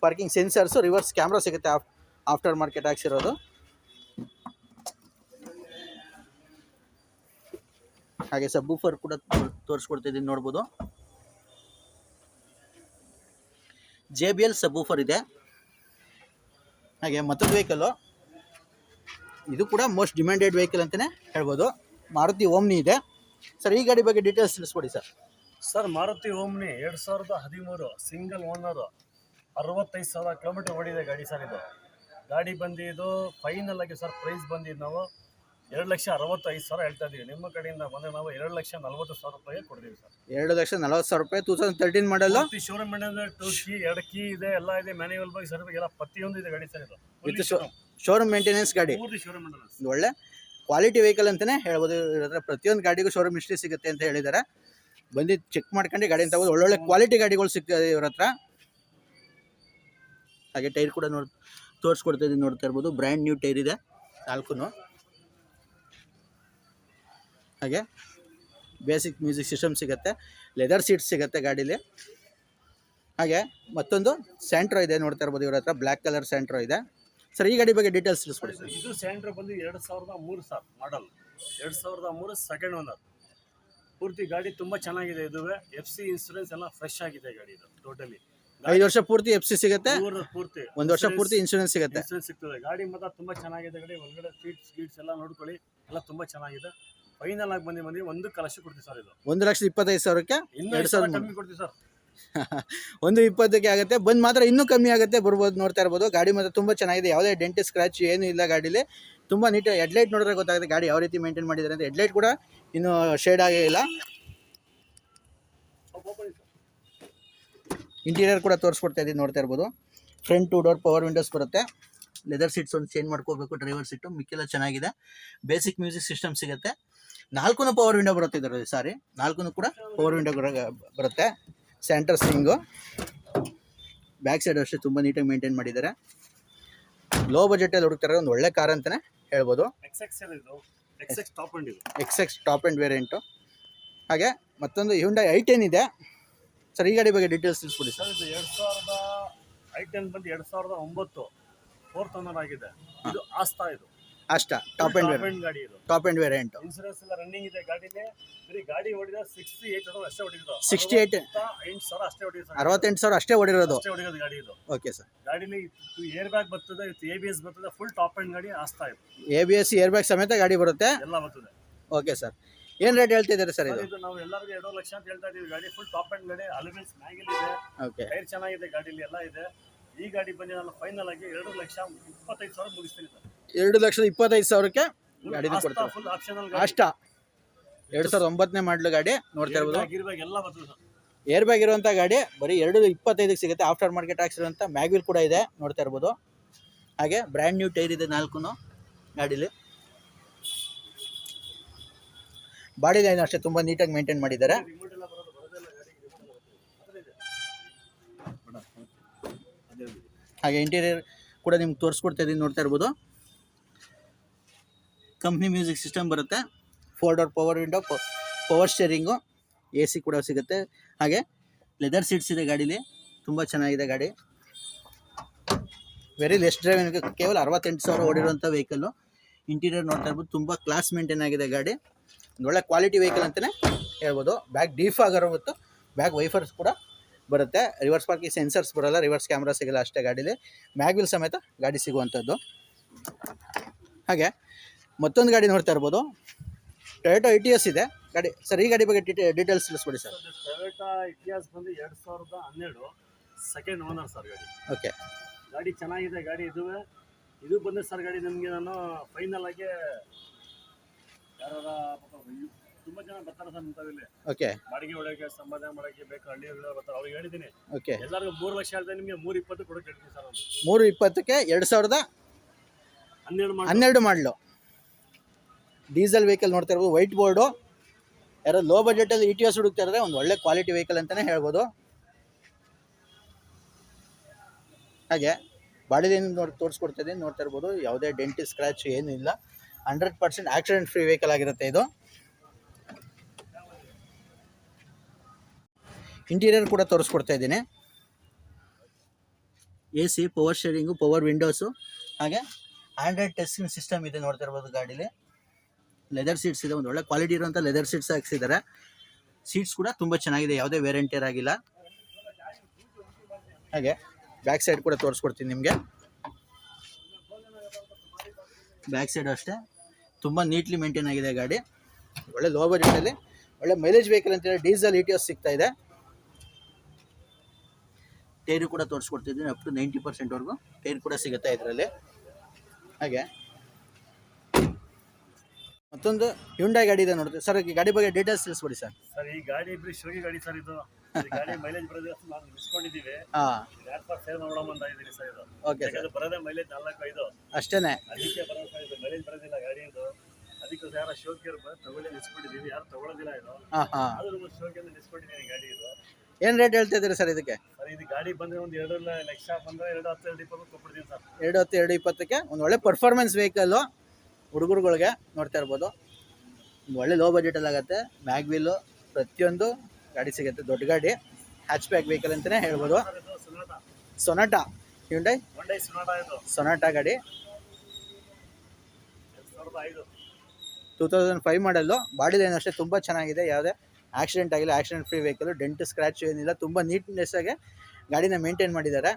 parking sensors reverse camera ಸಿಗುತ್ತೆ. ಆಫ್ ಆಫ್ಟರ್ ಮಾರ್ಕೆಟ್ ಹಾಕ್ಸಿರೋದು. ಹಾಗೆ ಸಬ್ಬೂಫರ್ ಕೂಡ ತೋರಿಸ್ಕೊಡ್ತಾ ಇದ್ದೀನಿ ನೋಡ್ಬೋದು. ಜೆ ಬಿ ಎಲ್ ಸಬ್ಬೂಫರ್ ಇದೆ. ಹಾಗೆ ಮತ್ತೊಂದು ವೆಹಿಕಲ್ಲು ಇದು ಕೂಡ ಮೋಸ್ಟ್ ಡಿಮ್ಯಾಂಡೆಡ್ ವೆಹಿಕಲ್ ಅಂತಲೇ ಹೇಳ್ಬೋದು. ಮಾರುತಿ ಓಮ್ನಿ ಇದೆ. ಸರ್, ಈ ಗಾಡಿ ಬಗ್ಗೆ ಡೀಟೇಲ್ಸ್ ತಿಳಿಸ್ಕೊಡಿ ಸರ್. ಸರ್, ಮಾರುತಿ ಓಮ್ನಿ ಎರಡು ಸಾವಿರದ ಹದಿಮೂರು ಸಿಂಗಲ್ ಓನರು ಅರವತ್ತೈದು ಸಾವಿರ ಕಿಲೋಮೀಟರ್ ಓಡಿದೆ ಗಾಡಿ ಸರ್ ಇದು. ಗಾಡಿ ಬಂದಿದ್ದು ಫೈನಲ್ ಆಗಿ ಸರ್ ಪ್ರೈಸ್ ಬಂದಿದ್ದು ನಾವು ಎರಡು ಲಕ್ಷ ಅರವತ್ತೈದು ಸಾವಿರ ಹೇಳ್ತಾ ಇದೀವಿ. ನಿಮ್ಮ ಕಡೆಯಿಂದ ಬಂದರೆ ನಾವು ಎರಡು ಲಕ್ಷ ನಲ್ವತ್ತು ಸಾವಿರ ರೂಪಾಯಿ ಕೊಡ್ತೀವಿ ಸರ್. ಎರಡು ಲಕ್ಷ ನಲವತ್ತು ಸಾವಿರ ರೂಪಾಯಿ two thousand thirteen model showroom two key ಎರಡು ಕೀ ಇದೆ ಎಲ್ಲ ಇದೆ ಮ್ಯಾನ್ಯುವಲ್ ಬಗ್ಗೆ ಸರ್ವೆ ಎಲ್ಲ ಪ್ರತಿಯೊಂದು ಇದೆ ಗಾಡಿ ಸರ್ ಇದು. ವಿತ್ ಶೋರೂಮ್ ಮೇಂಟೆನೆನ್ಸ್ ಗಾಡಿ. ಪೂರ್ತಿ ಶೋರೂಮ್ ಒಳ್ಳೆ ಕ್ವಾಲಿಟಿ ವೆಹಿಕಲ್ ಅಂತಲೇ ಹೇಳ್ಬೋದು. ಇವರತ್ರ ಪ್ರತಿಯೊಂದು ಗಾಡಿಗೂ ಶೋರೂಮ್ ಇಷ್ಟೇ ಸಿಗುತ್ತೆ ಅಂತ ಹೇಳಿದ್ದಾರೆ. ಬಂದು ಚೆಕ್ ಮಾಡ್ಕೊಂಡು ಗಾಡಿ ತಗೋದು ಒಳ್ಳೊಳ್ಳೆ ಕ್ವಾಲಿಟಿ ಗಾಡಿಗಳು ಸಿಗ್ತದೆ ಇವ್ರ ಹತ್ರ. ಹಾಗೆ ಟೈರ್ ಕೂಡ ನೋಡಿ ತೋರಿಸ್ಕೊಡ್ತಾ ಇದ್ದೀನಿ ನೋಡ್ತಾ ಇರ್ಬೋದು. ಬ್ರ್ಯಾಂಡ್ ನ್ಯೂ ಟೈರ್ ಇದೆ ನಾಲ್ಕು ಹಾಗೆ ಬೇಸಿಕ್ ಮ್ಯೂಸಿಕ್ ಸಿಸ್ಟಮ್ ಸಿಗುತ್ತೆ. ಲೆದರ್ ಸೀಟ್ ಸಿಗುತ್ತೆ ಗಾಡೀಲಿ. ಹಾಗೆ ಮತ್ತೊಂದು ಸ್ಯಾಂಟ್ರೋ ಇದೆ ನೋಡ್ತಾ ಇರ್ಬೋದು ಇವ್ರ ಹತ್ರ. ಬ್ಲ್ಯಾಕ್ ಕಲರ್ ಸ್ಯಾಂಟ್ರೋ ಇದೆ. ಸರ್ ಈ ಗಾಡಿ ಬಗ್ಗೆ ಡೀಟೇಲ್ಸ್ ತಿಳಿಸ್ಕೊಡಿ ಸರ್ ಇದು ಸ್ಯಾಂಟ್ರೋ ಬಂದು ಎರಡು ಸಾವಿರದ ಮೂರು ಸರ್ ಮಾಡಲ್ ಎರಡು ಸಾವಿರದ ಮೂರು ಸೆಕೆಂಡ್ ಓನರ್ ಪೂರ್ತಿ ಗಾಡಿ ತುಂಬ ಚೆನ್ನಾಗಿದೆ ಇದುವೆ. ಎಫ್ ಸಿ ಇನ್ಸೂರೆನ್ಸ್ ಎಲ್ಲ ಫ್ರೆಶ್ ಆಗಿದೆ ಗಾಡಿ ಇದು ಟೋಟಲಿ ಐದು ವರ್ಷ ಪೂರ್ತಿ ಎಫ್ ಸಿ ಸಿಗುತ್ತೆ. ಪೂರ್ತಿ. ಒಂದು ವರ್ಷ ಪೂರ್ತಿ ಇನ್ಶೂರೆನ್ಸ್ ಸಿಗುತ್ತೆ. ಇನ್ಸೂರೆನ್ಸ್ ಸಿಗ್ತದೆ. ಗಾಡಿ ಮಾತ್ರ ತುಂಬ ಚೆನ್ನಾಗಿದೆ ಗಾಡಿ. ಒಳಗಡೆ ಸೀಟ್ಸ್ ಗೀಟ್ಸ್ ಎಲ್ಲ ನೋಡ್ಕೊಳ್ಳಿ. ಎಲ್ಲ ತುಂಬ ಚೆನ್ನಾಗಿದೆ. ಫೈನಲ್ ಆಗಿ ಬಂದು ಬಂದು ಒಂದು ಕಲಶ ಕೊಡ್ತೀವಿ ಸರ್ ಇದು. ಒಂದು ಲಕ್ಷ ಇಪ್ಪತ್ತೈದು ಸಾವಿರಕ್ಕೆ? ಇನ್ನೂ ಎರಡು ಎರಡು ಸಾವಿರ ಕಮ್ಮಿ ಕೊಡ್ತೀವಿ ಸರ್ ಒಂದು ಇಪ್ಪತ್ತಕ್ಕೆ ಆಗುತ್ತೆ. ಬಂದು ಮಾತ್ರ ಇನ್ನೂ ಕಮ್ಮಿ ಆಗುತ್ತೆ. ಬರ್ಬೋದು ನೋಡ್ತಾ ಇರ್ಬೋದು. ಗಾಡಿ ಮಾತ್ರ ತುಂಬ ಚೆನ್ನಾಗಿದೆ. ಯಾವುದೇ ಡೆಂಟ್ ಸ್ಕ್ರಾಚ್ ಏನೂ ಇಲ್ಲ ಗಾಡೀಲಿ. ತುಂಬ ನೀಟ್ ಹೆಡ್ಲೈಟ್ ನೋಡಿದ್ರೆ ಗೊತ್ತಾಗುತ್ತೆ ಗಾಡಿ ಯಾವ ರೀತಿ ಮೇಂಟೈನ್ ಮಾಡಿದ್ದಾರೆ ಅಂತ. ಹೆಡ್ಲೈಟ್ ಕೂಡ ಇನ್ನೂ ಶೇಡ್ ಆಗೇ ಇಲ್ಲ. ಇಂಟೀರಿಯರ್ ಕೂಡ ತೋರಿಸ್ಕೊಡ್ತಾ ಇದ್ದೀನಿ ನೋಡ್ತಾ ಇರ್ಬೋದು. Front two door power windows ಬರುತ್ತೆ. ಲೆದರ್ ಸೀಟ್ಸ್ ಒಂದು ಚೇಂಜ್ ಮಾಡ್ಕೋಬೇಕು ಡ್ರೈವರ್ ಸೀಟು ಮಿಕ್ಕೆಲ್ಲ ಚೆನ್ನಾಗಿದೆ. ಬೇಸಿಕ್ ಮ್ಯೂಸಿಕ್ ಸಿಸ್ಟಮ್ ಸಿಗುತ್ತೆ. ನಾಲ್ಕು ಪವರ್ ವಿಂಡೋ ಬರುತ್ತೆ ಇದರಲ್ಲಿ ಸಾರಿ ನಾಲ್ಕು ಕೂಡ ಪವರ್ ವಿಂಡೋ ಬರುತ್ತೆ. ಸೆಂಟರ್ ಸ್ವಿಂಗು ಬ್ಯಾಕ್ ಸೈಡ್ ಅಷ್ಟೇ ತುಂಬ ನೀಟಾಗಿ ಮೇಂಟೈನ್ ಮಾಡಿದ್ದಾರೆ. ಲೋ ಬಜೆಟಲ್ಲಿ ಹುಡುಕ್ತಾರೆ ಒಂದು ಒಳ್ಳೆ ಕಾರ್ ಅಂತಲೇ ಹೇಳ್ಬೋದು. ಎಕ್ಸ್ ಎಕ್ಸ್ ಇದು. ಎಕ್ಸ್ ಎಕ್ಸ್ ಟಾಪ್ ಅಂಡ್ ಇದು. X X top end variant ಹಾಗೆ ಮತ್ತೊಂದು ಹ್ಯುಂಡೈ ಐ ಟೆನ್ ಇದೆ. ಸರ್ ಈ ಗಾಡಿ ಬಗ್ಗೆ ಡೀಟೇಲ್ಸ್ ತಿಳಿಸ್ಕೊಡಿ ಸರ್ ಇದು ಎರಡು ಸಾವಿರದ ಐ ಟೆನ್ ಬಂದು ಎರಡು ಸಾವಿರದ ಒಂಬತ್ತು. ಓನರ್ ಆಗಿದೆ. ಇದು ಆಸ್ತಾ ಇದು. ಅಷ್ಟ ಟಾಪ್ ಎಂಡ್ ಟಾಪ್ ವೇರಿಯಂಟ್ ಗಾಡಿ ಇದು. ಟಾಪ್ ಆ್ಯಂಡ್ ವೇರಿಯಂಟು ಇನ್ಸೂರೆನ್ಸ್ ಎಲ್ಲ ರನ್ನಿಂಗ್ ಇದೆ ಗಾಡಿಲಿ. ಬರೀ ಗಾಡಿ ಹೊಡಿದ ಸಿಕ್ಸ್ಟಿ ಏಟ್ ಅಷ್ಟೇ ಹೊಡಿದ್ರು 68 ಎಂಟು ಸಾವಿರ ಅಷ್ಟೇ ಹೊಡಿದ್ರು ಸರ್ ಅರವತ್ತೆಂಟು ಸಾವಿರ ಅಷ್ಟೇ ಹೊಡಿರೋದು ಅಷ್ಟೇ ಗಾಡಿ ಇದು. ಓಕೆ ಸರ್ ಗಾಡಿಲಿ ಏರ್ ಬ್ಯಾಗ್ ಬರ್ತದೆ ಎ ಬಿ ಎಸ್ ಬರ್ತದೆ ಫುಲ್ ಟಾಪ್ ಎಂಡ್ ಗಾಡಿ ಆಸ್ತಾ ಇದು. A B S air bag ಸಮೇತ ಗಾಡಿ ಬರುತ್ತೆ? ಎಲ್ಲ ಬರ್ತದೆ. ಓಕೆ ಸರ್ ಏನ್ ರೇಟ್ ಹೇಳ್ತಿದ್ದಾರೆ ಸರ್ ಇದು? ಇದು ನಾವು ಎಲ್ಲರಿಗೂ ಎರಡು ಲಕ್ಷ ಅಂತ ಹೇಳ್ತಾ ಇದೀವಿ. ಗಾಡಿ ಫುಲ್ ಟಾಪ್ ಅಂಡ್ ಗಾಡಿ ಅಲ್ಯೂಮಿನಿಯಂ ಮ್ಯಾಗಿಲ್ ಇದೆ. ಓಕೆ ಟೈರ್ ಚೆನ್ನಾಗಿದೆ ಗಾಡಿಲಿ ಎಲ್ಲ ಇದೆ. ಈ ಗಾಡಿ ಬಂದು ನಾನು ಫೈನಲ್ ಆಗಿ ಎರಡು ಲಕ್ಷ ಇಪ್ಪತ್ತೈದು ಸಾವಿರ ಮುಗಿಸ್ತೀನಿ ಸರ್. ಎರಡು ಲಕ್ಷದ ಇಪ್ಪತ್ತೈದು ಸಾವಿರಕ್ಕೆ ಗಾಡಿನ ಆಪ್ಷನಲ್ ಅಷ್ಟ. ಎರಡು ಸಾವಿರದ ಒಂಬತ್ತನೇ ಮಾಡಲು ಗಾಡಿ ನೋಡ್ತಾ ಇರ್ಬೋದು. ಏರ್ ಬ್ಯಾಗ್ ಇರುವಂಥ ಗಾಡಿ ಬರೀ ಎರಡು ಇಪ್ಪತ್ತೈದಕ್ಕೆ ಸಿಗುತ್ತೆ. ಆಫ್ಟರ್ ಮಾರ್ಕೆಟ್ ಹಾಕ್ಸಿರುವಂಥ ಮ್ಯಾಗ್ವಿಲ್ ಕೂಡ ಇದೆ ನೋಡ್ತಾ ಇರ್ಬೋದು. ಹಾಗೆ ಬ್ರ್ಯಾಂಡ್ ನ್ಯೂ ಟೈರ್ ಇದೆ ನಾಲ್ಕು ಗಾಡೀಲಿ. ಬಾಡಿ ಲೈನ್ ಅಷ್ಟೇ ತುಂಬ ನೀಟಾಗಿ ಮೇಂಟೈನ್ ಮಾಡಿದ್ದಾರೆ. ಹಾಗೆ ಇಂಟೀರಿಯರ್ ಕೂಡ ನಿಮ್ಗೆ ತೋರಿಸ್ಕೊಡ್ತಾ ಇದ್ದೀನಿ ನೋಡ್ತಾ ಇರ್ಬೋದು. ಕಂಪ್ನಿ ಮ್ಯೂಸಿಕ್ ಸಿಸ್ಟಮ್ ಬರುತ್ತೆ. Four door power window power steering A C ಕೂಡ ಸಿಗುತ್ತೆ. ಹಾಗೆ ಲೆದರ್ ಸೀಟ್ಸ್ ಇದೆ ಗಾಡೀಲಿ. ತುಂಬ ಚೆನ್ನಾಗಿದೆ ಗಾಡಿ. ವೆರಿ ಲೆಸ್ ಡ್ರೈವ್ ಕೇವಲ ಅರವತ್ತೆಂಟು ಸಾವಿರ ಓಡಿರುವಂಥ ವೆಹಿಕಲ್ಲು ಇಂಟೀರಿಯರ್ ನೋಡ್ತಾ ಇರ್ಬೋದು, ತುಂಬ ಕ್ಲಾಸ್ ಮೇಂಟೈನ್ ಆಗಿದೆ ಗಾಡಿ. ಒಳ್ಳೆ ಕ್ವಾಲಿಟಿ ವೆಹಿಕಲ್ ಅಂತಲೇ ಹೇಳ್ಬೋದು. ಬ್ಯಾಕ್ ಡೀಫ್ ಆಗಿರೋ ಮತ್ತು ಬ್ಯಾಕ್ ವೈಫರ್ಸ್ ಕೂಡ ಬರುತ್ತೆ. ರಿವರ್ಸ್ ಪಾರ್ಕಿ ಸೆನ್ಸರ್ಸ್ ಬರೋಲ್ಲ ರಿವರ್ಸ್ ಕ್ಯಾಮ್ರಾ ಸಿಗಲ್ಲ ಅಷ್ಟೇ ಗಾಡೀಲಿ. ಮ್ಯಾಗ್ವಿಲ್ ಸಮೇತ ಗಾಡಿ ಸಿಗುವಂಥದ್ದು ಹಾಗೆ ಮತ್ತೊಂದು ಗಾಡಿ ನೋಡ್ತಾ ಇರ್ಬೋದು. ಟೊಯೋಟೋ ಐ ಟಿ ಎಸ್ ಇದೆ. ಗಾಡಿ ಸರ್ ಈ ಗಾಡಿ ಬಗ್ಗೆ ಡೀಟೇಲ್ಸ್ ತಿಳಿಸ್ಕೊಡಿ ಸರ್. ಟೊಯೋಟಾ ಇತಿಹಾಸ ಬಂದು ಎರಡು ಸಾವಿರದ ಹನ್ನೆರಡು ಸೆಕೆಂಡ್ ಓನರ್ ಸರ್ ಗಾಡಿ. ಓಕೆ. ಗಾಡಿ ಚೆನ್ನಾಗಿದೆ ಗಾಡಿ ಇದು ಇದು ಬಂದ ಸರ್ ಗಾಡಿ ನಿಮಗೆ ನಾನು ಫೈನಲ್ ಆಗಿ ಯಾರ ತುಂಬ ಜನ ಬರ್ತಾರೆ ಸರ್ ಇಂಥವಿಲ್ಲಿ ಓಕೆ. ಬಾಡಿಗೆ ಒಳಗೆ ಸಂಪಾದನೆ ಮಾಡೋಕ್ಕೆ ಬೇಕು ಹಳ್ಳಿ ಬರ್ತಾರೆ. ಅವ್ರಿಗೆ ಹೇಳಿದ್ದೀನಿ. ಓಕೆ. ಎಲ್ಲರಿಗೂ ಮೂರು ಲಕ್ಷ ಹೇಳ್ದೆ ನಿಮಗೆ ಮೂರು ಇಪ್ಪತ್ತು ಕೊಡೋಕೆ ಹೇಳ್ತೀನಿ ಸರ್ ಮೂರು ಇಪ್ಪತ್ತಕ್ಕೆ ಎರಡು ಸಾವಿರದ ಹನ್ನೆರಡು ಮಾಡಿ ಹನ್ನೆರಡು ಮಾಡಲು. ಡೀಸೆಲ್ ವೆಹಿಕಲ್ ನೋಡ್ತಾ ಇರ್ಬೋದು, ವೈಟ್ ಬೋರ್ಡು. ಯಾರೋ ಲೋ ಬಜೆಟಲ್ಲಿ ಇ ಟಿ ಎಸ್ ಹುಡುಕ್ತಾ ಇದ್ದಾರೆ, ಒಂದು ಒಳ್ಳೆ ಕ್ವಾಲಿಟಿ ವೆಹಿಕಲ್ ಅಂತಲೇ ಹೇಳ್ಬೋದು. ಹಾಗೆ ಬಾಡಿಲಿಂದ ನೋಡಿ, ತೋರಿಸ್ಕೊಡ್ತಾ ಇದ್ದೀನಿ, ನೋಡ್ತಾ ಇರ್ಬೋದು, ಯಾವುದೇ ಡೆಂಟಿ ಸ್ಕ್ರ್ಯಾಚ್ ಏನೂ ಇಲ್ಲ. Hundred percent accident free vehicle ಆಗಿರುತ್ತೆ ಇದು. ಇಂಟೀರಿಯರ್ ಕೂಡ ತೋರಿಸ್ಕೊಡ್ತಾ ಇದ್ದೀನಿ. A C power steering power windows ಹಾಗೆ ಆಂಡ್ರಾಯ್ಡ್ ಟೆಸ್ಟಿಂಗ್ ಸಿಸ್ಟಮ್ ಇದೆ ನೋಡ್ತಾ ಇರ್ಬೋದು ಗಾಡೀಲಿ. ಲೆದರ್ ಸೀಟ್ಸ್ ಇದೆ, ಒಂದು ಒಳ್ಳೆ ಕ್ವಾಲಿಟಿ ಇರುವಂಥ ಲೆದರ್ ಸೀಟ್ಸ್ ಹಾಕ್ಸಿದ್ದಾರೆ. ಸೀಟ್ಸ್ ಕೂಡ ತುಂಬ ಚೆನ್ನಾಗಿದೆ, ಯಾವುದೇ ವೇರೆಂಟಿಯರ್ ಆಗಿಲ್ಲ. ಹಾಗೆ ಬ್ಯಾಕ್ ಸೈಡ್ ಕೂಡ ತೋರಿಸ್ಕೊಡ್ತೀನಿ ನಿಮಗೆ. ಬ್ಯಾಕ್ ಸೈಡ್ ಅಷ್ಟೇ. ತುಂಬ ನೀಟ್ಲಿ ಮೇಂಟೈನ್ ಆಗಿದೆ ಗಾಡಿ. ಒಳ್ಳೆ ಲೋ ಬಜೆಟಲ್ಲಿ ಒಳ್ಳೆ ಮೈಲೇಜ್ ವೆಹಿಕಲ್ ಅಂತೇಳಿ ಡೀಸೆಲ್ ಇ ಟಿ ಎಸ್ ಸಿಗ್ತಾ ಇದೆ. ಟೈರು ಕೂಡ ತೋರಿಸ್ಕೊಡ್ತಿದ್ದೀನಿ ಅಪ್ ಟು ನೈಂಟಿ ಪರ್ಸೆಂಟ್ವರೆಗೂ ಟೈರ್ ಕೂಡ ಸಿಗುತ್ತೆ ಇದರಲ್ಲಿ. ಹಾಗೆ ಮತ್ತೊಂದು ಹ್ಯುಂಡೈ ಗಾಡಿ ಇದೆ ನೋಡಿದ್ರೆ ಸರ್ ಈ ಗಾಡಿ ಬಗ್ಗೆ ಡೀಟೇಲ್ಸ್ ತಿಳಿಸ್ಬಿಡಿ ಸರ್. ಸರ್ ಈ ಗಾಡಿ ಇಬ್ಬರು ಶೋಗಿ ಗಾಡಿ ಸರ್ ಇದು. ಈ ಗಾಡಿ ಮೈಲೇಜ್ ಬರೋದೇ ಅಷ್ಟು ನಾವು ನಿಲ್ಸ್ಕೊಂಡಿದ್ದೀವಿ ಹಾಂ. ಸಾವಿರ ಸೇಲ್ ಮಾಡೋಣ ಅಂತ ಇದ್ದೀನಿ ಸರ್ ಇದು. ಓಕೆ ಸರ್ ಯಾಕಂದ್ರೆ ಬರೋದೇ ಮೈಲೇಜ್ ನಾಲ್ಕು ಐದು ಅಷ್ಟೇನೆ. ಅದಕ್ಕೆ ಬರೋದು ಸರ್ ಇದು ಮೈಲೇಜ್ ಬರೋದಿಲ್ಲ ಗಾಡಿದು ಅದಕ್ಕೆ ಯಾರ ಶೋಕಿಯರು ಬಂದು ತಗೊಳ್ಳಿ ಇಸ್ಕೊಂಡಿದ್ದೀವಿ ಯಾರು ತಗೊಳ್ಳೋದಿಲ್ಲ ಇದು. ಹಾಂ ಹಾಂ. ಆದ್ರೂ ಶೋಕಿಯಿಂದ ನಿಲ್ಸ್ಕೊಂಡಿದ್ದೀನಿ ಗಾಡಿ ಇದು. ಏನು ರೇಟ್ ಹೇಳ್ತಾ ಇದ್ದೀರಿ ಸರ್ ಇದಕ್ಕೆ? ಸರ್ ಇದು ಗಾಡಿ ಬಂದ್ರೆ ಒಂದು ಎರಡು ಲಕ್ಷ ಬಂದ್ರೆ ಎರಡು ಹತ್ತು ಎರಡು ಇಪ್ಪತ್ತು ಕೊಟ್ಬಿಡ್ತೀನಿ ಸರ್. ಎರಡು ಹತ್ತು ಎರಡು ಇಪ್ಪತ್ತಕ್ಕೆ ಒಂದು ಒಳ್ಳೆ ಪರ್ಫಾರ್ಮೆನ್ಸ್ ವೆಹಿಕಲ್ಲು ಹುಡುಗರುಗಳಿಗೆ ನೋಡ್ತಾ ಇರ್ಬೋದು. ಒಂದು ಒಳ್ಳೆ ಲೋ ಬಜೆಟಲ್ಲಿ ಆಗುತ್ತೆ. ಮ್ಯಾಗ್ವಿಲ್ಲು ಪ್ರತಿಯೊಂದು ಗಾಡಿ ಸಿಗುತ್ತೆ. ದೊಡ್ಡ ಗಾಡಿ ಹ್ಯಾಚ್ ಬ್ಯಾಕ್ ವೆಹಿಕಲ್ ಅಂತಲೇ ಹೇಳ್ಬೋದು ಸುನಾಟ ಹ್ಯುಂಡೈ ಸುನಾಟ ಗಾಡಿ. Two thousand five model body line ಅಷ್ಟೇ ತುಂಬ ಚೆನ್ನಾಗಿದೆ. ಯಾವುದೇ ಆಕ್ಸಿಡೆಂಟ್ ಆಗಿಲ್ಲ accident free vehicle dent scratch ಏನಿಲ್ಲ. ತುಂಬ ನೀಟ್ನೆಸ್ ಆಗಿ ಗಾಡಿನ ಮೇಂಟೈನ್ ಮಾಡಿದ್ದಾರೆ.